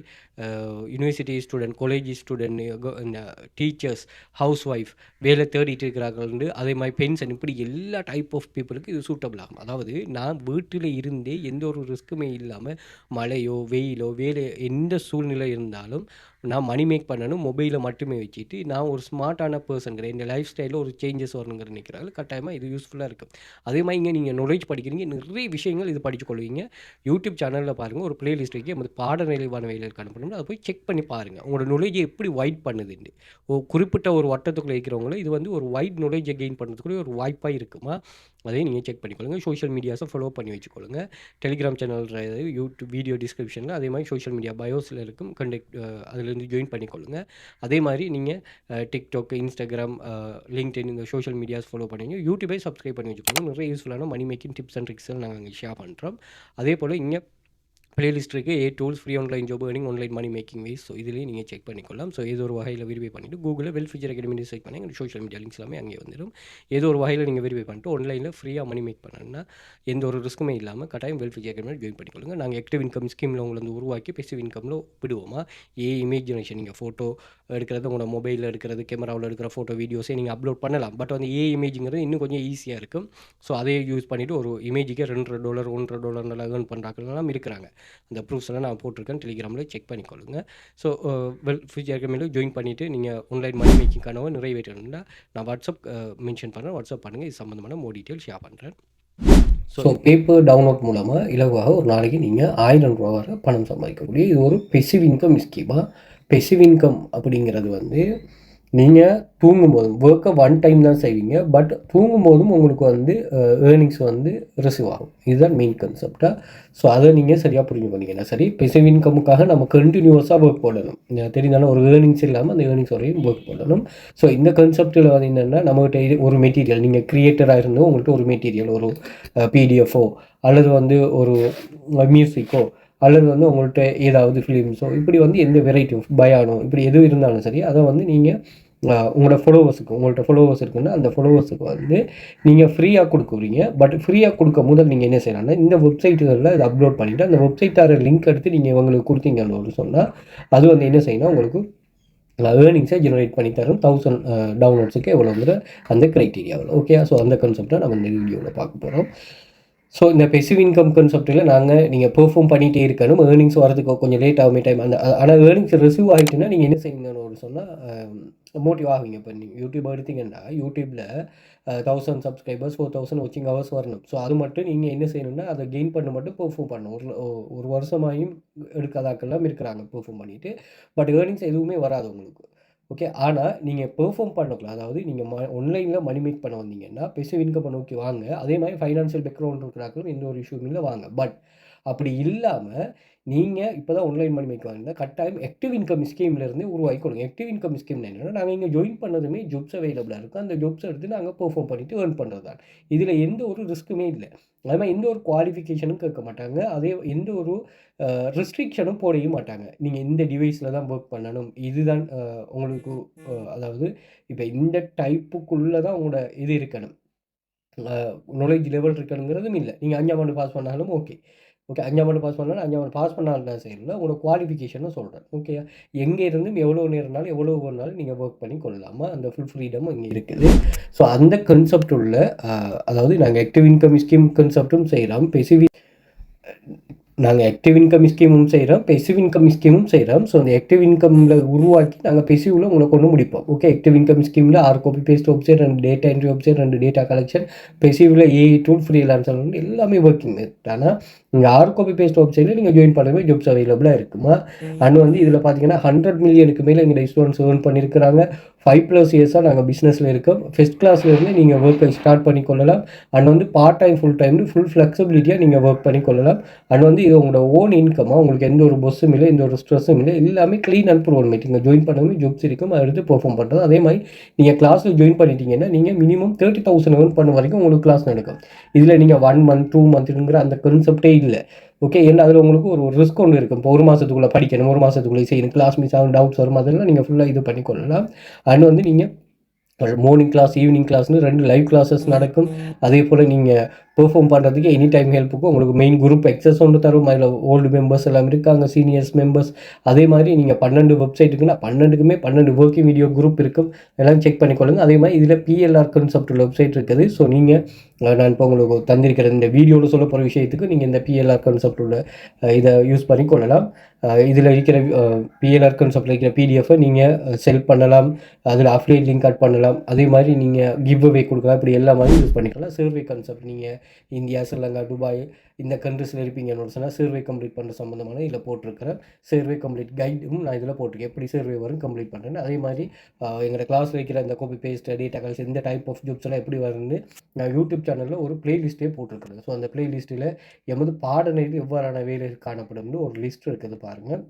யூனிவர்சிட்டி ஸ்டூடெண்ட் காலேஜ் ஸ்டூடெண்ட் இந்த டீச்சர்ஸ் ஹவுஸ் ஒய்ஃப் வேலை தேடிட்டு இருக்கிறார்கள் அதே மாதிரி பென்ஷன் இப்படி எல்லா டைப் ஆஃப் பீப்புளுக்கு இது சூட்டபிள் ஆகும். அதாவது நான் வீட்டில் இருந்தே எந்த ஒரு ரிஸ்க்குமே இல்லாமல் மழையோ வெயிலோ வேலை எந்த சூழ்நிலை இருந்தாலும் நான் மணி மேக் பண்ணணும் மொபைலை மட்டுமே வச்சுட்டு நான் ஒரு ஸ்மார்ட்டான பர்சன்கிற இந்த லைஃப் ஸ்டைலில் ஒரு சேஞ்சஸ் வரணுங்கிற நினைக்கிறாங்க கட்டாயமாக இது யூஸ்ஃபுல் யூஸ்ஃபுல்லாக இருக்குது அதே மாதிரி இங்கே நீங்கள் நாலேஜ் படிக்கிறீங்க நிறைய விஷயங்கள் இது படித்து கொள்வீங்க. யூடியூப் சேனலில் பாருங்கள் ஒரு பிளேலிஸ்ட் வைக்க நமது பாடநிலைவான வேலைகளுக்கு அனுப்பணும் அதை போய் செக் பண்ணி பாருங்கள் உங்களோட நாலேஜை எப்படி வைட் பண்ணுதுன்னு. குறிப்பிட்ட ஒரு வட்டத்துக்குள்ளே இருக்கிறவங்களும் இது வந்து ஒரு வைட் நாலேஜை கெயின் பண்ணுறதுக்குள்ளே ஒரு வாய்ப்பாக இருக்குமா? அதையும் நீங்கள் செக் பண்ணிக்கொள்ளுங்கள் சோஷியல் மீடியாஸை ஃபாலோ பண்ணி வச்சுக்கொள்ளுங்க. டெலிகிராம் சேனல் யூடியூப் வீடியோ டிஸ்கிரிப்ஷனில் அதே மாதிரி சோஷியல் மீடியா பயோஸில் இருக்கும். கண்டெக்ட் அதிலேருந்து ஜாயின் பண்ணிக்கொள்ளுங்கள் அதே மாதிரி நீங்கள் டிக்டாக் இன்ஸ்டாகிராம் லிங்க்டின் இந்த சோஷியல் மீடியாஸ் ஃபாலோ பண்ணுங்க யூடியூபை சப்ஸ்கிரைப் பண்ணி வச்சுக்கோங்க நிறைய யூஸ்ஃபுல்லான money making tips and tricks நாங்கள் அங்கே ஷேர் பண்ணுறோம் அதே போல் இங்கே பிளேலிஸ்ட் இருக்குது A tools free online job earning online money making ways so இதுலேயே நீங்கள் செக் பண்ணிக்கொள்ளலாம். ஸோ ஏதோ ஒரு வகையில் வெரிஃபை பண்ணிவிட்டு கூகுளில் வெல் ஃபியூச்சர் அகாடமி சர்ச் பண்ணி எங்கள் சோஷியல் மீடியா லிங்க்ஸ் எல்லாமே அங்கே வந்துடும் ஏதோ ஒரு வகையில் நீங்கள் வெரிஃபை பண்ணிட்டு ஆன்லைனில் ஃப்ரீயாக மணி மேக் பண்ணணும்னா எந்த ஒரு ரிஸ்க்குமே இல்லாமல் கட்டாயம் வெல் ஃபியூச்சர் அகாடமி ஜாயின் பண்ணிக்கொள்ளுங்க. நாங்கள் ஆக்டிவ் இன்கம் ஸ்கீமில் உங்களை வந்து உருவாக்கி பெசிவ் இன்கமில் விடுவோமா? ஏ இமேஜினேஷன் நீங்கள் ஃபோட்டோ எடுக்கிறது உங்களோட மொபைலில் எடுக்கிறது கேமராவில் எடுக்கிற ஃபோட்டோ வீடியோஸே நீங்கள் அப்லோட் பண்ணலாம். பட் வந்து ஏ இமேஜுங்கிறது இன்னும் கொஞ்சம் ஈஸியாக இருக்கும். ஸோ அதையே யூஸ் பண்ணிவிட்டு ஒரு இமேஜுக்கே ரெண்டரை டாலர் ஒன்றரை டாலர் நல்லா ஏர்ன் பண்ணுறாங்கலாம் இருக்கிறாங்க அந்த ப்ரூஃப்ஸ் எல்லாம் நான் போட்டிருக்கேன். டெலிகிராமில் செக் பண்ணிக்கொள்ளுங்க. ஸோ வெல் ஃபியூச்சர் அகாடமியில் ஜாயின் பண்ணிவிட்டு நீங்கள் ஆன்லைன் மணி மேக்கிங் கனவை நிறைவேற்றணும்னா நான் வாட்ஸ்அப் மென்ஷன் பண்ணுறேன் வாட்ஸ்அப் பண்ணுங்கள் இது சம்மந்தமான மோ டீட்டெயில் ஷேர் பண்ணுறேன் ஸோ பேப்பர் டவுன்லோட் மூலமாக இலவாக ஒரு நாளைக்கு நீங்கள் ஆயிரம் ரூபா வரை பணம் சம்பாதிக்கக்கூடிய இது ஒரு பெசிவ் இன்கம் ஸ்கீமாக பெசிவ் இன்கம் அப்படிங்கிறது வந்து நீங்கள் தூங்கும்போதும் ஒர்க்கை ஒன் டைம் தான் செய்வீங்க பட் தூங்கும்போதும் உங்களுக்கு வந்து ஏர்னிங்ஸ் வந்து ரிசீவ் ஆகும். இதுதான் மெயின் கன்செப்டாக ஸோ அதை நீங்கள் சரியாக புரிஞ்சு பண்ணிக்கணும் சரி பெசிவ் இன்கமுக்காக நம்ம கண்டினியூஸாக ஒர்க் போடணும். தெரிந்தாலும் ஒரு ஏர்னிங்ஸ் இல்லாமல் அந்த ஏர்னிங்ஸ் வரையும் ஒர்க் போடணும். ஸோ இந்த கன்செப்டில் வந்து என்னென்னா நம்மகிட்ட இது ஒரு மெட்டீரியல் நீங்கள் க்ரியேட்டராக இருந்து உங்கள்கிட்ட ஒரு மெட்டீரியல் ஒரு பிடிஎஃபோ அல்லது வந்து ஒரு மியூசிக்கோ அல்லது வந்து உங்கள்கிட்ட ஏதாவது ஃபிலிம்ஸோ இப்படி வந்து எந்த வெரைட்டி ஆஃப் பயானோ இப்படி எது இருந்தாலும் சரி அதை வந்து நீங்கள் உங்களோட ஃபாலோவர்ஸுக்கு உங்கள்கிட்ட ஃபாலோவர்ஸ் இருக்குன்னா அந்த ஃபாலோவர்ஸுக்கு வந்து நீங்கள் ஃப்ரீயாக கொடுக்குறீங்க. பட் ஃப்ரீயாக கொடுக்க முதல் நீங்கள் என்ன செய்யலாம்னா இந்த வெப்சைட்டுகளில் இதை அப்லோட் பண்ணிவிட்டு அந்த வெப்சைட்டார லிங்க் எடுத்து நீங்கள் இவங்களுக்கு கொடுத்தீங்கன்னு சொன்னால் அது வந்து என்ன செய்யணும் உங்களுக்கு ஏர்னிங்ஸை ஜெனரேட் பண்ணி தரும். தௌசண்ட் டவுன்லோட்ஸுக்கு வந்து அந்த க்ரைட்டீரியாவில் ஓகே ஸோ அந்த கன்செப்டை நம்ம இந்த வீடியோவில் பார்க்க போகிறோம் ஸோ இந்த பெசிவ் இன்கம் கன்செப்ட்டில் நாங்கள் நீங்கள் பெர்ஃபார்ம் பண்ணிகிட்டே இருக்கணும். ஏர்னிங்ஸ் வரதுக்கு கொஞ்சம் லேட் ஆகுமே டைம் அந்த ஆனால் ஏர்னிங்ஸ் ரிசீவ் ஆகிட்டுன்னா நீங்கள் என்ன செய்யணும்னு சொன்னால் மோட்டிவ் ஆகுங்க இப்போ நீங்கள் யூடியூப் எடுத்தீங்கன்னா யூடியூப்பில் தௌசண்ட் சப்ஸ்கிரைபர்ஸ் ஃபோர் தௌசண்ட் வாட்சிங் ஹவர்ஸ் வரணும். ஸோ அது மட்டும் நீங்கள் என்ன செய்யணும்னா அதை கெயின் பண்ண மட்டும் பெர்ஃபார்ம் பண்ணணும். ஒரு ஒரு வருஷமாயும் எடுக்காதாக்கெல்லாம் இருக்கிறாங்க பெர்ஃபார்ம் பண்ணிவிட்டு பட் ஏர்னிங்ஸ் எதுவுமே வராது உங்களுக்கு. ஓகே ஆனால் நீங்கள் பெர்ஃபார்ம் பண்ணக்கலாம் அதாவது நீங்கள் ம ஆன்லைனில் மணி மேக் பண்ண வந்தீங்கன்னா பெசிவ் இன்கம் நோக்கி வாங்க. அதே மாதிரி ஃபைனான்ஷியல் பேக்ரவுண்ட் இருக்கிறாங்களும் எந்த ஒரு இஷ்யூவும் இல்லை வாங்க. பட் அப்படி இல்லாமல் நீங்கள் இப்போ தான் ஒன்லைன் மணி மேக் வாங்கினா கட்டாயம் ஆக்டிவ் இன்கம் ஸ்கீம்லேருந்து உருவாக்கி கொடுங்க. ஆக்டிவ் இன்கம் ஸ்கீம் என்னென்னா நாங்கள் இங்கே ஜாயின் பண்ணதுமே ஜாப்ஸ் அவைலபிளாக இருக்கும் அந்த ஜாப்ஸ் எடுத்து நாங்கள் பெர்ஃபார்ம் பண்ணிவிட்டு ஏர்ன் பண்ணுறது தான் இதில் எந்த ஒரு ரிஸ்க்குமே இல்லை. அது மாதிரி எந்த ஒரு குவாலிஃபிகேஷனும் கேட்க மாட்டாங்க. அதே எந்த ஒரு ரெஸ்ட்ரிக்ஷனும் போடவே மாட்டாங்க. நீங்கள் இந்த டிவைஸில் தான் ஒர்க் பண்ணணும். இதுதான் உங்களுக்கு அதாவது இப்போ இந்த டைப்புக்குள்ளே தான் உங்களோட இது இருக்கணும். நாலேஜ் லெவல் இருக்கணுங்கிறதும் இல்லை. நீங்கள் அஞ்சாம் ஆண்டு பாஸ் பண்ணாலும் ஓகே ஓகே அஞ்சாம் ஆண்டு பாஸ் பண்ணாலும் அஞ்சாம் ஆண்டு பாஸ் பண்ணாலும் தான் செய்யல உங்களோட குவாலிஃபிகேஷனும் சொல்கிறேன் ஓகே எங்கே இருந்தும் எவ்வளோ நேரம்னாலும் எவ்வளோ நாள் நீங்கள் ஒர்க் பண்ணி கொள்ளலாமா? அந்த ஃபுல் ஃப்ரீடமும் இங்கே இருக்குது. ஸோ அந்த கன்செப்ட் உள்ள அதாவது நாங்கள் ஆக்டிவ் இன்கம் ஸ்கீம் கன்செப்டும் செய்கிறோம் பெசிஃபிக் நாங்கள் ஆக்டிவ் இன்கம் ஸ்கீமும் செய்கிறோம் பெசிவ் இன்கம் ஸ்கீமும் செய்கிறோம் ஸோ அந்த ஆக்டிவ் இன்கமில் உருவாக்கி நாங்கள் பெசிவில் உங்களை கொண்டு முடிப்போம். ஓகே ஆக்டிவ் இன்கம் ஸ்கீமில் ஆறு காப்பி பேஸ்ட் வெப்சைட் ரெண்டு டேட்டா என்ட்ரி வெப்சைட் ரெண்டு டேட்டா கலெக்ஷன் பெசிவில் ஏஐ டூல் ஃப்ரீ லான்சர் எல்லாமே ஒர்க்கிங் ஆனால் நீங்கள் ஆறு காப்பி பேஸ்ட் வெப்சைட்டில் நீங்கள் ஜாயின் பண்ணவே ஜாப்ஸ் அவைலபிளாக இருக்குமா? அண்ட் வந்து இதில் பார்த்தீங்கன்னா ஹண்ட்ரட் மில்லியனுக்கு மேலே எங்கள் ஸ்டூடெண்ட்ஸ் ஏர்ன் பண்ணியிருக்கிறாங்க ஃபைவ் ப்ளஸ் இயர்ஸாக நாங்கள் பிஸ்னஸில் இருக்கோம். ஃபஸ்ட் கிளாஸ்லேருந்து நீங்கள் ஒர்க்கை ஸ்டார்ட் பண்ணி கொள்ளலாம். அண்ட் வந்து part time full time full ஃப்ளெக்சிபிலிட்டியாக நீங்கள் ஒர்க் பண்ணி கொள்ளலாம். அண்ட் வந்து இது உங்களோட ஓன் இன்கமாக உங்களுக்கு எந்த ஒரு பொஸ்ஸும் இல்லை எந்த ஒரு ஸ்ட்ரெஸ்ஸும் இல்லை எல்லாமே க்ளீன் அண்ட் ப்ரூவல் மீட்டிங் ஜாயின் பண்ணவே ஜாப்ஸ் இருக்கும் அதை எடுத்து பெர்ஃபார்ம் பண்ணுறது அதே மாதிரி நீங்கள் கிளாஸில் ஜாயின் பண்ணிட்டீங்கன்னா நீங்கள் மினிமம் தேர்ட்டி தௌசண்ட் ஏர்ன் பண்ண வரைக்கும் உங்களுக்கு கிளாஸ் நடக்கும். இதில் நீங்கள் ஒன் மந்த் டூ மந்த்துங்கிற அந்த கன்செப்டே இல்லை. ஓகே ஏன்னா அதில் உங்களுக்கு ஒரு ரிஸ்க் ஒன்று இருக்கும். இப்போ ஒரு மாதத்துக்குள்ளே படிக்கணும் ஒரு மாதத்துக்குள்ளே செய்யணும் கிளாஸ் மிஸ் ஆகும் டவுட்ஸ் வரும் அதெல்லாம் நீங்கள் ஃபுல்லாக இது பண்ணிக்கொள்ளலாம். அண்ட் வந்து நீங்கள் மார்னிங் கிளாஸ் ஈவினிங் கிளாஸ்னு ரெண்டு லைவ் கிளாஸஸ் நடக்கும். அதே போல் நீங்கள் பெர்ஃபார்ம் பண்ணுறதுக்கு எனி டைம் ஹெல்ப்புக்கும் உங்களுக்கு மெயின் குரூப் எக்ஸஸ் ஒன்று தரும். அதில் ஓல்டு மெம்பர்ஸ் எல்லாம் இருக்காங்க சீனியர்ஸ் மெம்பர்ஸ் அதே மாதிரி நீங்கள் பன்னெண்டு வெப்சைட்டுக்குன்னா பன்னெண்டுக்குமே பன்னெண்டு ஒர்க்கிங் வீடியோ குரூப் இருக்கும் எல்லாம் செக் பண்ணிக்கொள்ளுங்க. அதே மாதிரி இதில் பிஎல்ஆர் கான்செப்ட் வெப்சைட் இருக்குது. ஸோ நீங்கள் நான் இப்போ உங்களுக்கு தந்திருக்கிற இந்த வீடியோவில் சொல்ல போகிற விஷயத்துக்கு நீங்கள் இந்த பிஎல்ஆர் கான்செப்ட் உள்ள இதை யூஸ் பண்ணி கொள்ளலாம் இதில் இருக்கிற பிஎல்ஆர் கான்செப்டில் இருக்கிற பிடிஎஃபை நீங்கள் செல் பண்ணலாம். அதில் அஃப்லேட் லிங்க் ஆட் பண்ணலாம். அதே மாதிரி நீங்கள் கிவ் அவே கொடுக்கலாம். இப்படி எல்லா மாதிரி யூஸ் பண்ணிக்கலாம். சர்வே கான்செப்ட் நீங்கள் இந்தியா ஸ்ரீலங்கா துபாய் இந்த கண்ட்ரிஸில் இருப்பீங்கன்னு சொன்னால் சர்வே கம்ப்ளீட் பண்ணுற சம்மந்தமான இதில் போட்டிருக்கிறேன் சர்வே கம்ப்ளீட் கைடும் நான் இதில் போட்டிருக்கேன். எப்படி சர்வே வரும் கம்ப்ளீட் பண்ணுறேன் அதே மாதிரி எங்களோட கிளாஸ் வைக்கிற இந்த கோபி பேஸ்ட் டேட்டா கல்ஸ் இந்த டைப் ஆஃப் ஜூப்ஸ் எல்லாம் எப்படி வரும்னு நான் யூடியூப் சேனலில் ஒரு பிளேலிஸ்ட்டே போட்டிருக்கிறேன். ஸோ அந்த பிளேலிஸ்ட்டில் எமது பாடநெறியில் எவ்வாறான வேலை காணப்படும்னு ஒரு லிஸ்ட் இருக்குது பாருங்கள்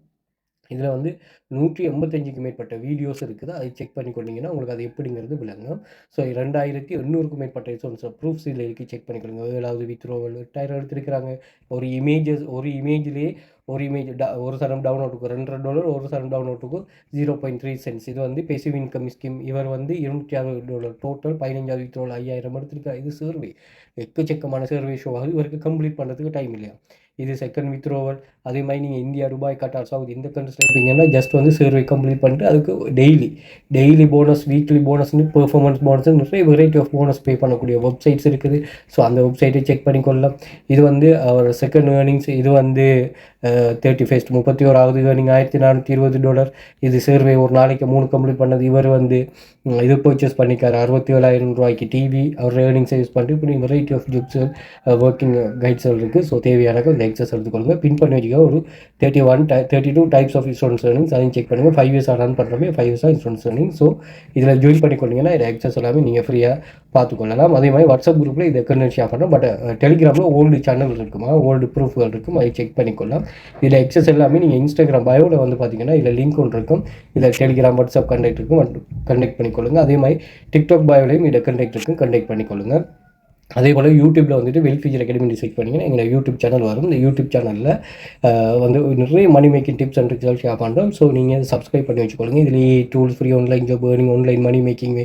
இதில் வந்து நூற்றி எண்பத்தஞ்சுக்கு மேற்பட்ட வீடியோஸ் இருக்குது. அதை செக் பண்ணி கொண்டீங்கன்னா உங்களுக்கு அது எப்படிங்கிறது விளங்கும். ஸோ ரெண்டாயிரத்தி எண்ணூறுக்கும் மேற்பட்ட ரிசோர்ஸ் ப்ரூஃப்ஸ் இதில் இருக்குது செக் பண்ணிக்கொள்ளுங்க ஏழாவது வித்ரோவல் டயர் எடுத்திருக்கிறாங்க. ஒரு இமேஜஸ் ஒரு இமேஜ்லேயே ஒரு இமேஜ் ட ஒரு சரம் டவுன்லோடுக்கு ரெண்டரை டாலர் ஒரு சரம் டவுன்லோடுக்கு ஜீரோ பாயிண்ட் த்ரீ சென்ஸ் இது வந்து பெசிவ் இன்கம் ஸ்கீம் இவர் வந்து இருநூற்றி அறுபது டாலர். டோட்டல் பதினஞ்சாவது வித்ரோல் ஐயாயிரம் எடுத்திருக்காரு இது சர்வே எக்கச்சக்கமான சர்வே ஷோ ஆகுது இவருக்கு கம்ப்ளீட் பண்ணுறதுக்கு டைம் இல்லையா? இது செகண்ட் வித்ரோவல் அதே மாதிரி நீங்கள் இந்தியா ரூபாய் கட்டார் சவுத் இந்த கண்ட்ரிஸில் இருப்பீங்கன்னா ஜஸ்ட் வந்து சர்வே கம்ப்ளீட் பண்ணிட்டு அதுக்கு டெய்லி டெய்லி போனஸ் வீக்லி போனஸ்னு பெர்ஃபார்மன்ஸ் போனஸ் நிறைய வெரைட்டி ஆஃப் போனஸ் பே பண்ணக்கூடிய வெப்சைட்ஸ் இருக்குது. ஸோ அந்த வெப்சைட்டை செக் பண்ணிக்கொள்ளலாம் இது வந்து அவர் செகண்ட் ஏர்னிங்ஸ் இது வந்து தேர்ட்டி ஃபஸ்ட் முப்பத்தி ஓராவது ஏர்னிங் ஆயிரத்தி நானூற்றி இருபது டாலர் இது சர்வே ஒரு நாளைக்கு மூணு கம்ப்ளீட் பண்ணது. இவர் வந்து இது பர்ச்சேஸ் பண்ணிக்கார். அறுபத்தி ஏழாயிரம் ரூபாய்க்கு டிவி அவர் ஏர்னிங்ஸை யூஸ் பண்ணிட்டு இப்படி variety of gigs working guides இருக்குது ஸோ தேவையான எக்ஸஸ் எடுத்துக்கொள்ளுங்க பின் பண்ணி வச்சுக்க ஒரு thirty one thirty two types of insurance earnings அதையும் செக் பண்ணுங்கள் ஃபைவ் இயர்ஸ் ரன் பண்ணுறமே ஃபைவ் இயர்ஸாக இன்சூரன்ஸ் ஏர்னிங் ஸோ இதில் ஜாயின் பண்ணிக்கொண்டீங்கன்னா இதை எக்ஸஸ் எல்லாமே நீங்கள் ஃப்ரீயாக பார்த்துக்கொள்ளலாம் அதே மாதிரி வாட்ஸ்அப் குரூப்பில் இதை கண்ணு ஷேர் பண்ணுறோம் பட் டெலிகிராமில் ஓல்டு சேனல் இருக்குமா? ஓல்டு ப்ரூஃப்கள் இருக்கும்? அதை செக் பண்ணிக்கொள்ளலாம் இதில் எக்ஸஸ் எல்லாமே நீங்கள் இன்ஸ்டாகிராம் பயோவில் வந்து பார்த்தீங்கன்னா இதில் லிங்க் ஒன்று இருக்கும். இதில் டெலிகிராம் வாட்ஸ்அப் கண்டெக்ட் இருக்கும். கண்டெக்ட் பண்ணிக்கொள்ளுங்கள் அதே மாதிரி டிக்டாக் பயோலையும் இதை கண்டெக்ட் இருக்கும். கண்டெக்ட் பண்ணிக்கொள்ளுங்கள் அதே போல் யூடியூப்பில் வந்துட்டு வெல் ஃபீச்சர் அகாடமி செக் பண்ணிங்கன்னா எங்கள் யூடியூப் சேனல் வரும். இந்த யூடியூப் சேனலில் வந்து நிறைய money making tips and result share பண்ணுறோம் ஸோ நீங்கள் சப்ஸ்கிரைப் பண்ணி வச்சுக்கொள்ளுங்க. இதுலேயே tools free online job earning online money making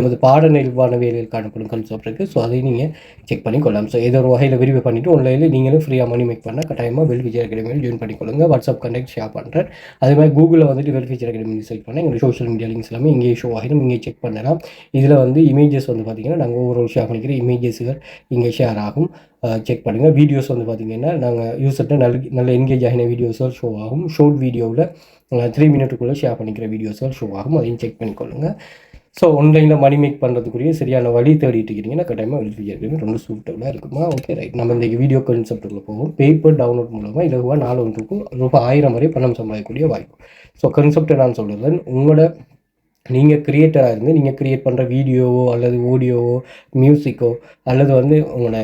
எமது பாடநெறிவான வேலையில் காணப்படும் கன்செப்ட் இருக்குது ஸோ அதையும் நீங்கள் செக் பண்ணி கொள்ளலாம். ஸோ ஏதோ ஒரு வகையில் விரிவு பண்ணிவிட்டு ஆன்லைனில் நீங்களும் ஃப்ரீயாக மணி மேக் பண்ணால் கட்டாயமாக வெல் ஃபீச்சர் அகாடமியில் ஜாயின் பண்ணிக்கொள்ளுங்க. வாட்ஸ்அப் கண்டெக்ட் ஷேர் பண்ணுறேன் அதே மாதிரி கூகுளில் வந்துட்டு வெல் ஃபீச்சர் அகாடமி செக் பண்ணேன் எங்கள் சோஷியல் மீடியா லிங்க்ஸ் எல்லாமே இங்கே ஷோ ஆகிடும். இங்கே செக் பண்ணலாம். இதில் வந்து இமேஜஸ் வந்து பார்த்தீங்கன்னா நாங்கள் ஒவ்வொரு ஷேர் பண்ணிக்கிற இமேஜஸ்கள் இங்கே ஷேர் ஆகும். செக் பண்ணுங்கள் வீடியோஸ் வந்து பார்த்தீங்கன்னா நாங்கள் யூசர்கிட்ட நல்ல நல்ல என்கேஜ் ஆகின வீடியோஸ்கள் ஷோ ஆகும். ஷோர்ட் வீடியோவில் த்ரீ மினிட்டுக்குள்ளே ஷேர் பண்ணிக்கிற வீடியோஸ்கள் ஷோ ஆகும். அதையும் செக் பண்ணிக்கொள்ளுங்க. ஸோ ஆன்லைனில் மணி மேக் பண்ணுறதுக்குரிய சரியான வழி தேடிட்டு இருக்கீங்கன்னா கட்டாயமாக வெரிஃபிகேஷன் ரொம்ப சூட்டபுளாக இருக்குமா? ஓகே ரைட் நம்ம இந்த வீடியோ கான்செப்ட்டுக்குள்ள போவோம். பேப்பர் டவுன்லோட் மூலமாக இலகுவாக நாலு ஒன்றுக்கும் ரூபாய் ஆயிரம் வரை பணம் சம்பாதிக்கக்கூடிய வாய்ப்பு. ஸோ கன்செப்டை நான் சொல்கிறேன் உங்களோட நீங்கள் க்ரியேட்டராக இருந்து நீங்கள் க்ரியேட் பண்ணுற வீடியோவோ அல்லது ஆடியோவோ மியூசிக்கோ அல்லது வந்து உங்களை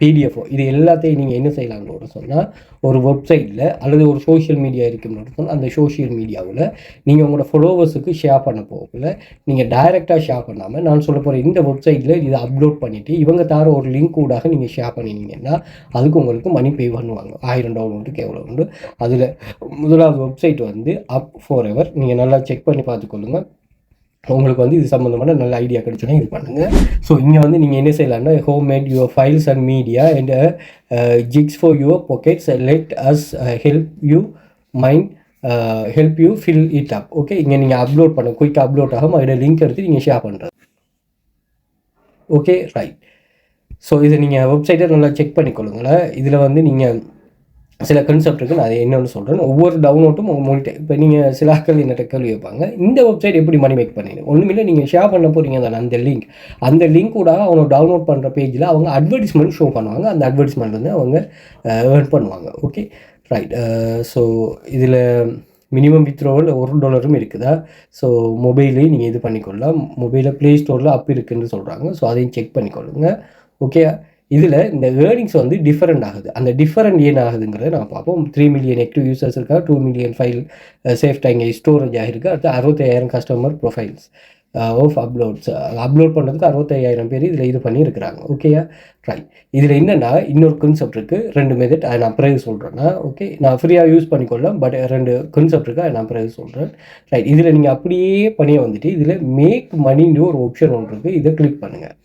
பிடிஎஃப்ஓ இது எல்லாத்தையும் நீங்கள் என்ன செய்யலாம்னு சொன்னால் ஒரு வெப்சைட்டில் அல்லது ஒரு சோஷியல் மீடியா இருக்குன்னு சொன்னால் அந்த சோஷியல் மீடியாவில் நீங்கள் உங்களோட ஃபாலோவர்ஸுக்கு ஷேர் பண்ண போகல நீங்கள் டைரெக்டாக ஷேர் பண்ணாமல் நான் சொல்ல போகிற இந்த வெப்சைட்டில் இதை அப்லோட் பண்ணிவிட்டு இவங்க தர ஒரு லிங்க் ஊடாக நீங்கள் ஷேர் பண்ணினீங்கன்னா அதுக்கு உங்களுக்கு மணி பே பண்ணுவாங்க. ஆயிரம் டவுன்லோடுக்கு எவ்வளோ உண்டு. அதில் முதலாவது வெப்சைட் வந்து அப் ஃபார் எவர் நீங்கள் நல்லா செக் பண்ணி பார்த்துக்கொள்ளுங்கள் உங்களுக்கு வந்து இது சம்மந்தமான நல்ல ஐடியா கிடைச்சோன்னா இது பண்ணுங்கள் ஸோ இங்கே வந்து நீங்கள் என்ன செய்யலாம்னா home made your files and media and gigs for your pockets let us help you mind help you fill it up okay இங்கே நீங்கள் அப்லோட் பண்ண குயிக்காக அப்லோட் ஆகும் அதோட லிங்க் எடுத்து நீங்கள் ஷேர் பண்ணுறது ஓகே ரைட் ஸோ இதை நீங்கள் வெப்சைட்டை நல்லா செக் பண்ணிக்கொள்ளுங்களேன். இதில் வந்து நீங்கள் சில கன்செப்ட் இருக்குது நான் அதை என்னென்னு சொல்கிறேன் ஒவ்வொரு டவுன்லோட்டும் உங்கள்கிட்ட இப்போ நீங்கள் சில ஆட்கள் என்னட்ட கேள்வி வைப்பாங்க இந்த வெப்சைட் எப்படி மணி மேக் பண்ணீங்க? ஒன்றுமில்லை நீங்கள் ஷேர் பண்ண போகிறீங்க தானே அந்த லிங்க் அந்த லிங்க் கூட அவங்க டவுன்லோட் பண்ணுற பேஜில் அவங்க அட்வர்டைஸ்மெண்ட் ஷோ பண்ணுவாங்க. அந்த அட்வர்டைஸ்மெண்ட் வந்து அவங்க ஏர்ன் பண்ணுவாங்க. ஓகே ரைட் ஸோ இதில் மினிமம் வித்ரோவல் ஒரு டாலரும் இருக்குதா? ஸோ மொபைல்லையும் நீங்கள் இது பண்ணிக்கொள்ளலாம். மொபைலில் ப்ளே ஸ்டோரில் அப் இருக்குன்னு சொல்கிறாங்க ஸோ அதையும் செக் பண்ணிக்கொள்ளுங்க. ஓகே இதில் இந்த ஏர்னிங்ஸ் வந்து டிஃபரெண்ட் ஆகுது. அந்த டிஃபரெண்ட் ஏன் ஆகுதுங்கிறத நான் பார்ப்போம். த்ரீ மில்லியன் ஆக்டிவ் யூசர்ஸ் இருக்கா two million file safe time storage ஆகிருக்கு அடுத்து அறுபத்தையாயிரம் customer profiles of uploads upload பண்ணுறதுக்கு அறுபத்தையாயிரம் பேர் இதில் இது பண்ணியிருக்கிறாங்க. ஓகேயா ட்ரை இதில் என்னென்னா இன்னொரு கான்செப்ட் இருக்குது ரெண்டு மெதட் அதை நான் பிறகு சொல்கிறேன்னா ஓகே நான் ஃப்ரீயாக யூஸ் பண்ணிக்கொள்ளலாம் பட் ரெண்டு கான்செப்ட் இருக்குது அதை நான் பிறகு சொல்கிறேன் ரைட் இதில் நீங்கள் அப்படியே பண்ணியே வந்துட்டு இதில் மேக் மணின்னு ஒரு ஆப்ஷன் ஒன்று இருக்குது இதை கிளிக் பண்ணுங்கள்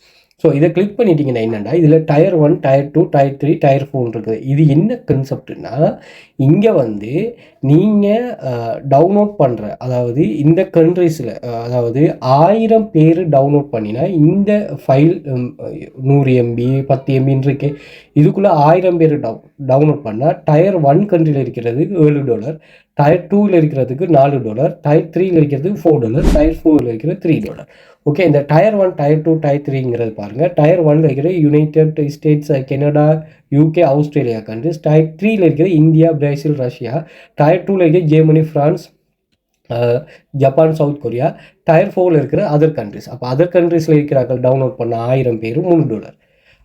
ஸோ இதை கிளிக் பண்ணிட்டீங்கன்னா என்னென்னா இதில் tier one tier two tier three tier four இருக்குது. இது என்ன கன்செப்ட்னா இங்கே வந்து நீங்கள் டவுன்லோட் பண்ணுற அதாவது இந்த கண்ட்ரிஸில் அதாவது ஆயிரம் பேர் டவுன்லோட் பண்ணினா இந்த ஃபைல் நூறு எம்பி பத்து எம்பின்னு இருக்கு இதுக்குள்ளே ஆயிரம் பேர் டவு டவுன்லோட் பண்ணால் டயர் ஒன் கண்ட்ரியில் இருக்கிறதுக்கு ஏழு டாலர் டயர் டூவில் இருக்கிறதுக்கு நாலு டாலர் டயர் த்ரீயில் இருக்கிறதுக்கு ஃபோர் டாலர் டயர் ஃபோரில் இருக்கிறது த்ரீ டாலர் ஓகே இந்த tier one tier two tier த்ரீங்கிறது பாருங்கள் டயர் ஒன்ல இருக்கிற United States Canada UK Australia countries tier த்ரீல இருக்கிற இந்தியா பிரேசில் ரஷ்யா டயர் டூவில் இருக்கிற Germany France Japan South Korea tier ஃபோரில் இருக்கிற அதர் கண்ட்ரிஸ் அப்போ அதர் கண்ட்ரீஸில் இருக்கிறார்கள் டவுன்லோட் பண்ண ஆயிரம் பேர் மூணு டாலர்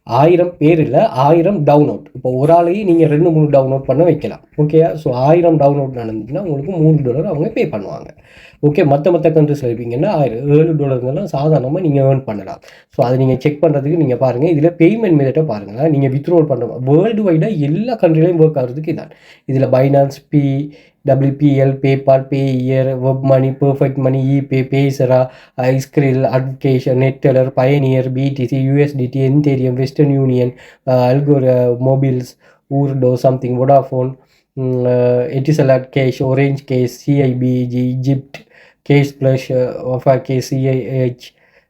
ஆயிரம் பேர் இல்லை ஆயிரம் டவுன்லோட் இப்போ ஒரு ஆளையும் நீங்கள் ரெண்டு மூணு டவுன்லோட் பண்ண வைக்கலாம். ஓகேயா ஸோ ஆயிரம் டவுன்லோட் நடந்துச்சுன்னா உங்களுக்கு மூணு டாலர் அவங்க பே பண்ணுவாங்க. ஓகே மற்ற மற்ற கண்ட்ரிஸில் இருப்பீங்கன்னா ஆயிரம் ஏழு டாலருங்கெல்லாம் சாதாரணமாக நீங்கள் ஏர்ன் பண்ணலாம். ஸோ அதை நீங்கள் செக் பண்ணுறதுக்கு நீங்கள் பாருங்கள் இதில் பேமெண்ட் மெத்தட்டை பாருங்கள் நீங்கள் வித்ரோல் பண்ணுற வேர்ல்டு வைடாக எல்லா கண்ட்ரிலையும் ஒர்க் ஆகிறதுக்கு இதான். இதில் Binance B WPL PayPal Payeer WebMoney Perfect Money eBay Paysera Skrill advocation Neteller Payoneer BTC USDT Ethereum Western Union Al Gore mobiles ஊர்டோ something Vodafone Etisalat cash Orange cash CIBG Egypt cash plus ஒஃபா K சிஐஹெச்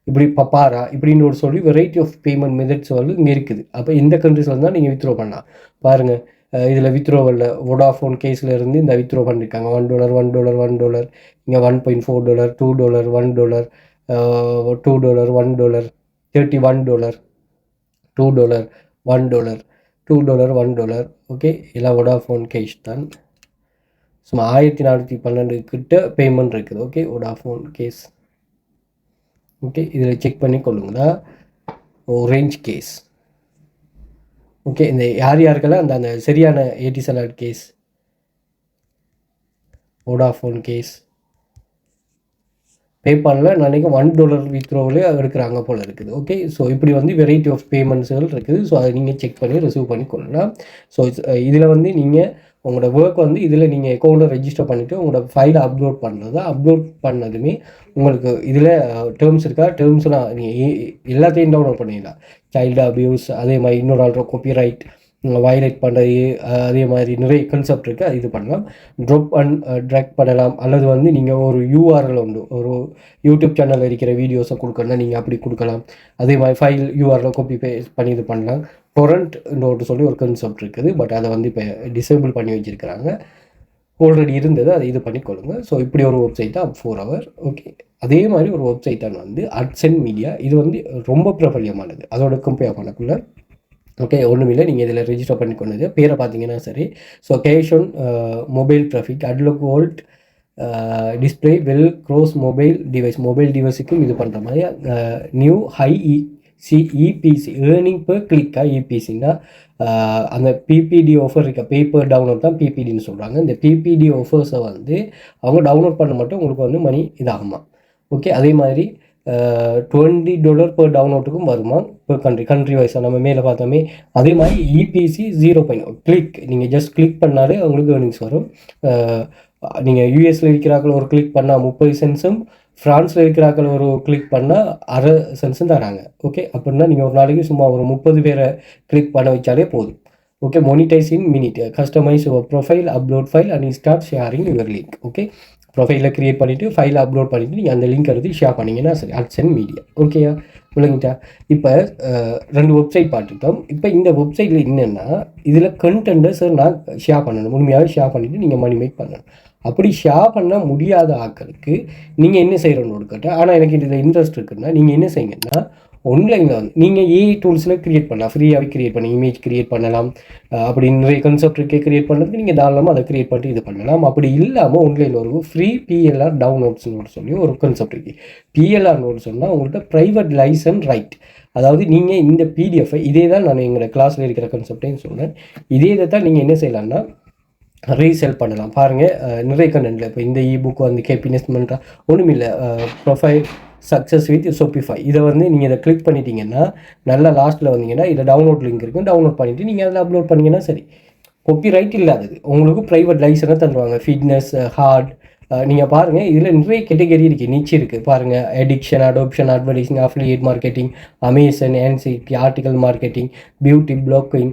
இப்படி பப்பாரா இப்படின்னு ஒரு சொல்லி variety of payment methods வந்து இங்கே இருக்குது. அப்போ இந்த கண்ட்ரிஸில் தான் நீங்கள் வித்ரோ பண்ணலாம். பாருங்கள் இதில் வித்ரோவலில் வோடாஃபோன் கேஸில் இருந்து இந்த வித்ரோ பண்ணியிருக்காங்க one dollar one dollar one dollar இங்கே one point four dollar two dollar one dollar two dollar one dollar thirty one dollar two dollar one dollar two dollar one dollar okay எல்லாம் Vodafone cash தான். சும்மா ஆயிரத்தி நானூற்றி பன்னெண்டு கிட்ட payment இருக்குது. Okay Vodafone cash okay இதில் check பண்ணி கொள்ளுங்களா ரேஞ்ச் கேஸ் ஓகே இந்த யார் யாருக்கெல்லாம் அந்த அந்த சரியான ஏடிசலாட் கேஸ் வோடாஃபோன் கேஸ் பேபாலில் நாளைக்கு ஒன் டாலர் வித்ரோவிலே எடுக்கிறாங்க போல் இருக்குது. ஓகே ஸோ இப்படி வந்து வெரைட்டி ஆஃப் பேமெண்ட்ஸுகள் இருக்குது. ஸோ அதை நீங்கள் செக் பண்ணி ரிசீவ் பண்ணி கொள்ளலாம். ஸோ இதில் வந்து நீங்கள் உங்களோட ஒர்க் வந்து இதில் நீங்கள் அக்கௌண்ட்டை ரெஜிஸ்டர் பண்ணிவிட்டு உங்களோட ஃபைலை அப்லோட் பண்ணுறது அப்லோட் பண்ணதுமே உங்களுக்கு இதில் டேர்ம்ஸ் இருக்கா? டேர்ம்ஸ்லாம் நீங்கள் எல்லாத்தையும் டவுன்லோட் பண்ணிடலாம். சைல்டு அப்யூஸ் அதே மாதிரி இன்னொரு ஆள்ற காப்பிரைட் வயலேட் பண்ணுறது அதே மாதிரி நிறைய கன்செப்ட் இருக்குது அது இது பண்ணலாம். ட்ராப் அண்ட் ட்ராக் பண்ணலாம். அல்லது வந்து நீங்கள் ஒரு யூஆர்எல் உண்டு. ஒரு யூடியூப் சேனலில் இருக்கிற வீடியோஸை கொடுக்கணும்னா நீங்கள் அப்படி கொடுக்கலாம். அதே மாதிரி ஃபைல் யூஆரில் காப்பி பே பண்ணி இது பண்ணலாம். டொரண்ட் சொல்லி ஒரு கன்செப்ட் இருக்குது. பட் அதை வந்து இப்போ டிசேபிள் பண்ணி வச்சுருக்கிறாங்க. ஆல்ரெடி இருந்தது. அதை இது பண்ணிக்கொள்ளுங்க ஸோ இப்படி ஒரு வெப்சைட் தான் ஃபோர் ஹவர் ஓகே அதே மாதிரி ஒரு வெப்சைட் தான் வந்து அட்சன் மீடியா இது வந்து ரொம்ப பிரபல்யமானது அதோட கம்பேர் பண்ணக்குள்ள. ஓகே ஒன்றுமில்லை நீங்கள் இதில் ரிஜிஸ்டர் பண்ணிக்கொண்டது பேரை பார்த்தீங்கன்னா சரி. So cash on mobile traffic outlook old display well cross mobile device mobile டிவைஸுக்கும் இது பண்ணுற மாதிரி new high E C EPC earning per கிளிக்காக இபிசின்னா அந்த பிபிடி ஆஃபர் இருக்க பேப்பர் டவுன்லோட் தான் பிபிடின்னு சொல்கிறாங்க இந்த பிபிடி ஆஃபர்ஸை வந்து அவங்க டவுன்லோட் பண்ண மட்டும் உங்களுக்கு வந்து மணி இதாகுமா? ஓகே அதே மாதிரி டுவெண்ட்டி டாலர் பர் டவுன்லோட்டுக்கும் வருமா? இப்போ கண்ட்ரி கண்ட்ரி வைஸாக நம்ம மேலே பார்த்தோமே அதே மாதிரி இபிசி ஜீரோ பாயிண்ட் கிளிக் நீங்கள் ஜஸ்ட் கிளிக் பண்ணாலே உங்களுக்கு ஏர்னிங்ஸ் வரும். நீங்கள் யூஎஸில் இருக்கிறாக்கள் ஒரு கிளிக் பண்ணால் முப்பது சென்ஸும் ஃப்ரான்ஸில் இருக்கிறாக்கள் ஒரு கிளிக் பண்ணால் அரை சென்ஸும் தராங்க. ஓகே அப்படின்னா நீங்கள் ஒரு நாளைக்கு சும்மா ஒரு முப்பது பேரை கிளிக் பண்ண வச்சாலே போதும். Okay monetizing minute customize your profile upload file and start sharing your link okay ப்ரொஃபைலில் create பண்ணிவிட்டு ஃபைலை அப்லோட் பண்ணிவிட்டு நீங்கள் அந்த லிங்க் எடுத்து ஷேர் பண்ணிங்கன்னா சரி அட்சன் மீடியா ஓகேயா விளங்கிட்டா? இப்போ ரெண்டு வெப்சைட் பார்த்துட்டோம் இப்போ இந்த வெப்சைட்டில் என்னென்னா இதில் கண்டென்ட்டை சார் நான் ஷேர் பண்ணணும். முழுமையாக ஷேர் பண்ணிவிட்டு நீங்கள் மணி மேக் பண்ணணும். அப்படி ஷேர் பண்ண முடியாத ஆட்களுக்கு நீங்கள் என்ன செய்கிறோன்னு கேட்டால் ஆனால் எனக்கு இதில் இன்ட்ரெஸ்ட் இருக்குன்னா நீங்கள் என்ன செய்யுங்கன்னா ஒன்லைனில் வந்து நீங்கள் ஏஐ டூல்ஸில் க்ரியேட் பண்ணலாம். ஃப்ரீயாகவே க்ரியேட் பண்ணி இமேஜ் க்ரியேட் பண்ணலாம். அப்படி நிறைய கன்செப்ட் இருக்கே க்ரியேட் பண்ணுறதுக்கு நீங்கள் தாராளமாக அதை க்ரியேட் பண்ணிட்டு இது பண்ணலாம். அப்படி இல்லாமல் ஒன்லைனில் ஒரு ஃப்ரீ பிஎல்ஆர் டவுன்லோட்ஸ்னு சொல்லி ஒரு கன்செப்ட் இருக்குது பிஎல்ஆர் நோட் சொன்னால் உங்கள்கிட்ட ப்ரைவேட் லைசன் ரைட் அதாவது நீங்கள் இந்த பிடிஎஃபை இதே தான் நான் எங்களோட கிளாஸில் இருக்கிற கன்செப்டையும் சொன்னேன். இதே இதை தான் நீங்கள் என்ன செய்யலாம்னா ரீசேல் பண்ணலாம். பாருங்கள் நிறைய கண்டென்ட்டில் இப்போ இந்த இ புக் வந்து கேபினஸ் பண்ணுறா ஒன்றும் இல்லை ப்ரொஃபைல் சக்ஸஸ் வித் ஷோப்பிஃபை இதை வந்து நீங்கள் இதை கிளிக் பண்ணிட்டீங்கன்னா நல்லா லாஸ்ட்டில் வந்தீங்கன்னா இதில் டவுன்லோட் லிங்க் இருக்கும். டவுன்லோட் பண்ணிவிட்டு நீங்கள் அதில் அப்லோட் பண்ணிங்கன்னா சரி. கொப்பி ரைட் இல்லாதது. உங்களுக்கு ப்ரைவேட் லைசனை தந்துடுவாங்க ஃபிட்னஸ் ஹார்ட் நீங்கள் பாருங்கள் இதில் நிறைய கேட்டகரி இருக்குது நீச்சு இருக்குது பாருங்கள் addiction adoption advertising affiliate marketing Amazon NCD article marketing beauty blogging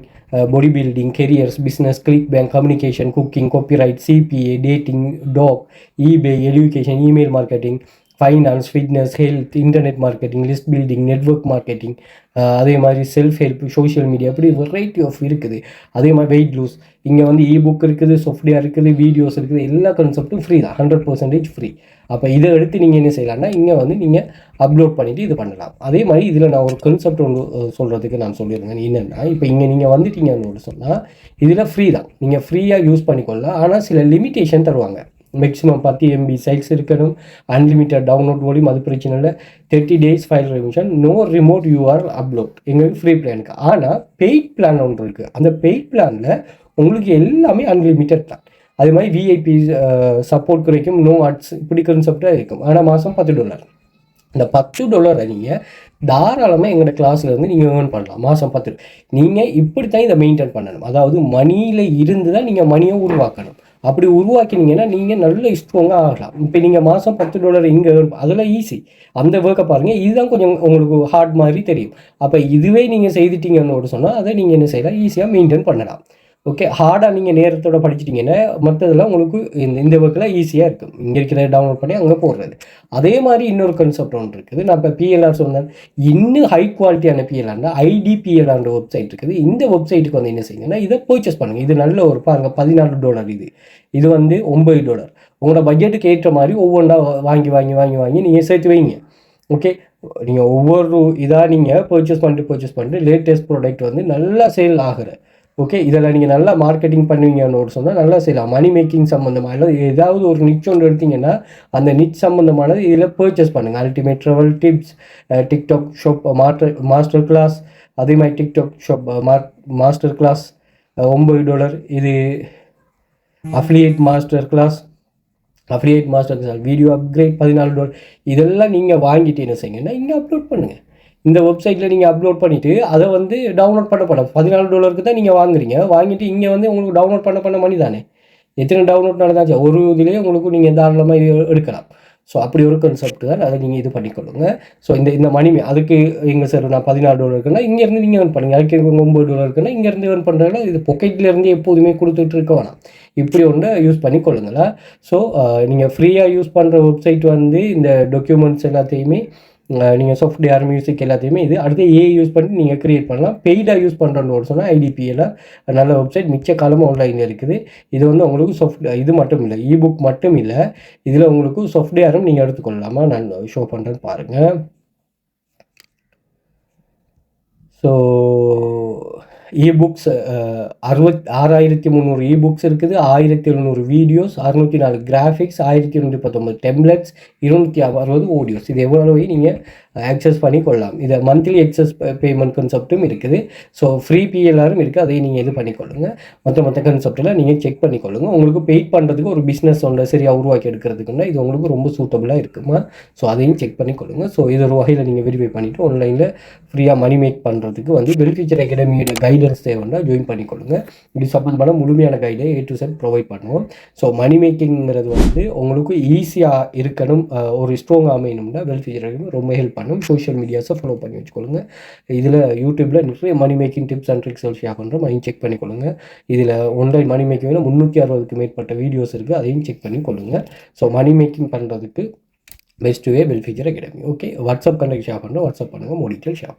body building careers business ClickBank communication cooking copyright CPA dating talk eBay education email marketing finance fitness health internet marketing list building network marketing அதே மாதிரி self help social media இப்படி variety of இருக்குது. அதே மாதிரி weight loose இங்கே வந்து ebook இருக்குது software இருக்குது வீடியோஸ் இருக்குது எல்லா கன்செப்ட்டும் ஃப்ரீ தான். ஹண்ட்ரட் பர்சன்டேஜ் ஃப்ரீ அப்போ இதை எடுத்து நீங்கள் என்ன செய்யலாம்னா இங்கே வந்து நீங்கள் அப்லோட் பண்ணிவிட்டு இது பண்ணலாம். அதே மாதிரி இதில் நான் ஒரு கன்செப்ட் ஒன்று சொல்கிறதுக்கு நான் சொல்லியிருந்தேன். என்னென்னா இப்போ இங்கே நீங்கள் வந்துட்டீங்கன்னு சொன்னால் இதில் ஃப்ரீ தான். நீங்கள் ஃப்ரீயாக யூஸ் பண்ணிக்கொள்ளலாம். ஆனால் சில லிமிட்டேஷன் தருவாங்க. மேக்ஸிமம் பத்து எம்பி சைல்ஸ் இருக்கணும். அன்லிமிட்டட் டவுன்லோட் வால்யூம் அது பிரச்சனை இல்லை. Thirty days file remission no remote your upload எங்களுக்கு ஃப்ரீ பிளானுக்கு ஆனால் பெய்ட் பிளான் ஒன்று இருக்குது அந்த பெய்ட் பிளானில் உங்களுக்கு எல்லாமே அன்லிமிட்டட் தான் அதே மாதிரி விஐபி சப்போர்ட் கிடைக்கும் நோ ஆட்ஸ் இப்படி கன்செப்டாக இருக்கும். ஆனால் மாதம் பத்து டாலர் இந்த பத்து டாலரை நீங்கள் தாராளமாக எங்களோட கிளாஸ்லேருந்து நீங்கள் ஏர்ன் பண்ணலாம். மாதம் பத்து. நீங்கள் இப்படி தான் இதை மெயின்டைன் பண்ணணும். அதாவது மணியில் இருந்து தான் நீங்கள் மணியை உருவாக்கணும். அப்படி உருவாக்கினீங்கன்னா நீங்கள் நல்ல ஸ்ட்ராங்காக ஆகலாம். இப்போ நீங்கள் மாதம் பத்து டாலர் இங்கே அதெல்லாம் ஈஸி அந்த ஒர்க்கை பாருங்கள் இதுதான் கொஞ்சம் உங்களுக்கு ஹார்ட் மாதிரி தெரியும். அப்போ இதுவே நீங்கள் செய்துட்டீங்கன்னு சொன்னால் அதை நீங்கள் என்ன செய்யலாம் ஈஸியாக மெயின்டைன் பண்ணலாம். ஓகே ஹார்டாக நீங்கள் நேரத்தோட படிச்சிட்டிங்கன்னா மற்றதெல்லாம் உங்களுக்கு இந்த இந்த ஒர்க்கில் ஈஸியாக இருக்கும். இங்கே இருக்கிறத டவுன்லோட் பண்ணி அங்கே போடுறது. அதே மாதிரி இன்னொரு கான்செப்ட் ஒன்று இருக்குது. நான் இப்போ பிஎல்ஆர் சொன்னேன் இன்னும் ஹை குவாலிட்டியான பிஎல்ஆர்னா ஐடிபிஎல்ஆர்ன்ற வெப்சைட் இருக்குது. இந்த வெப்சைட்டுக்கு வந்து என்ன செய்யுங்கன்னா இதை பர்ச்சேஸ் பண்ணுங்கள் இது நல்ல ஒரு பாருங்க பதினாலு டாலர் இது. இது வந்து ஒம்பது டாலர் உங்களோட பட்ஜெட்டுக்கு ஏற்ற மாதிரி ஒவ்வொன்றா வாங்கி வாங்கி வாங்கி வாங்கி நீங்கள் சேர்த்து வைங்க. ஓகே நீங்கள் ஒவ்வொரு இதாக நீங்கள் பர்ச்சேஸ் பண்ணிட்டு பர்ச்சேஸ் பண்ணிட்டு லேட்டஸ்ட் ப்ராடக்ட் வந்து நல்லா சேல் ஆகிற ஓகே இதில் நீங்கள் நல்லா மார்க்கெட்டிங் பண்ணுவீங்கன்னு ஒரு சொன்னால் நல்லா செய்யலாம். மணி மேக்கிங் சம்மந்தமாக இல்லை ஏதாவது ஒரு நிச் ஒன்று எடுத்தீங்கன்னா அந்த நிச் சம்மந்தமானது இதில் பர்ச்சேஸ் பண்ணுங்கள் ultimate travel tips TikTok shop master master class அதே மாதிரி டிக்டாக் ஷாப் மாஸ்டர் கிளாஸ் ஒம்பது டாலர் இது affiliate master class affiliate master class video upgrade பதினாலு டாலர் இதெல்லாம் நீங்கள் வாங்கிட்டு என்ன செய்யுங்கன்னா இங்கே அப்லோட் பண்ணுங்கள் இந்த வெப்சைட்டில் நீங்கள் அப்லோட் பண்ணிவிட்டு அதை வந்து டவுன்லோட் பண்ண பண்ண பதினாலு டாலருக்கு தான் நீங்கள் வாங்குறீங்க. வாங்கிட்டு இங்கே வந்து உங்களுக்கு டவுன்லோட் பண்ண பண்ண மணி தானே. எத்தனை டவுன்லோட் நடந்தாச்சு ஒரு இதுலேயே உங்களுக்கு நீங்கள் தாராளமாக இது எடுக்கலாம். ஸோ அப்படி ஒரு கன்செப்ட் தான். அதை நீங்கள் இது பண்ணிக்கொள்ளுங்க. ஸோ இந்த இந்த மணி அதுக்கு எங்கள் சார் நான் பதினாலு டாலர் இருக்குன்னா இங்கேருந்து நீங்கள் ஏர்ன் பண்ணுங்கள் அதுக்கு ஒம்பது டாலர் இருக்குன்னா இங்கேருந்து ஏர்ன் பண்ணுறதுல இது பொக்கெட்லேருந்து எப்போதுமே கொடுத்துட்டு இருக்க வேணாம். இப்படி ஒன்று யூஸ் பண்ணிக்கொள்ளுங்களா ஸோ நீங்கள் ஃப்ரீயாக யூஸ் பண்ணுற வெப்சைட் வந்து இந்த டாக்குமெண்ட்ஸ் எல்லாத்தையுமே நீங்கள் சாஃப்ட்வேர் மியூசிக் எல்லாத்தையுமே இது அடுத்து ஏ யூஸ் பண்ணி நீங்கள் க்ரியேட் பண்ணலாம். பெய்டாக யூஸ் பண்ணுறோன்னு ஒரு சொன்னால் ஐடிபிஎல்லாம் நல்ல வெப்சைட் மிச்ச காலமும் ஆன்லைனில் இருக்குது. இது வந்து உங்களுக்கு சாஃப்ட் இது மட்டும் இல்லை இபுக் மட்டும் இல்லை. இதில் உங்களுக்கு சாஃப்ட்வேரும் நீங்கள் எடுத்துக்கொள்ளலாமா? நான் ஷோ பண்ணுறேன்னு பாருங்கள் ஸோ இபுக்ஸ் uh, அறுபத் ஆறாயிரத்தி முந்நூறு இபுக்ஸ் இருக்குது ஆயிரத்தி எழுநூறு வீடியோஸ் அறுநூற்றி நாலு கிராஃபிக்ஸ் ஆயிரத்தி இருநூற்றி பத்தொம்பது டெம்லெட்ஸ் இருநூற்றி அறுபது ஆடியோஸ் இது எவ்வளோவையும் நீங்கள் ஆக்சஸ் பண்ணி கொள்ளலாம். இதை மந்த்லி எக்ஸஸ் பேமெண்ட் கன்செப்ட்டும் இருக்குது. ஸோ ஃப்ரீ பிஎல்ஆரும் இருக்குது. அதையும் நீங்கள் இது பண்ணிக்கொள்ளுங்க மற்ற மற்ற கன்செப்டில் நீங்கள் செக் பண்ணிக்கொள்ளுங்க உங்களுக்கு பெயிட் பண்ணுறதுக்கு ஒரு பிஸ்னஸ் ஒன்று சரியாக உருவாக்கி எடுக்கிறதுக்குன்னா இது உங்களுக்கு ரொம்ப சூட்டபுளாக இருக்குமா? ஸோ அதையும் செக் பண்ணிக்கொள்ளுங்க ஸோ இது ஒரு வகையில் நீங்கள் வெரிஃபை பண்ணிவிட்டு ஆன்லைனில் ஃப்ரீயாக மணி மேக் பண்ணுறதுக்கு வந்து பெனிஃபிச்சர் அகாடமியோட கைடன்ஸ் தேவைன்னா ஜாயின் பண்ணிக்கொள்ளுங்க. இது சம்மந்தமான முழுமையான கைடை ஏ டு செட் ப்ரொவைட் பண்ணுவோம். ஸோ மணி மேக்கிங்கிறது வந்து உங்களுக்கு ஈஸியாக இருக்கணும். ஒரு ஸ்ட்ராங் அமையணும்னா வெல்ஃபியர் ரொம்ப ஹெல்ப் பண்ணும். சோஷியல் மீடியாஸை ஃபாலோ பண்ணி வச்சுக்கொள்ளுங்க. இதில் யூடியூப்பில் நிறைய money making tips and tricks share பண்ணுறோம் அதையும் செக் பண்ணிக்கொள்ளுங்க. இதில் ஆன்லைன் மணி மேக்கிங்கில் முந்நூற்றி அறுபதுக்கு மேற்பட்ட வீடியோஸ் இருக்குது அதையும் செக் பண்ணி கொள்ளுங்கள் ஸோ மணி மேக்கிங் பண்ணுறதுக்கு best way welfare academy okay WhatsApp contact share பண்ணுறோம் வாட்ஸ்அப் பண்ணுங்கள் மோடிக்கல் ஷேர்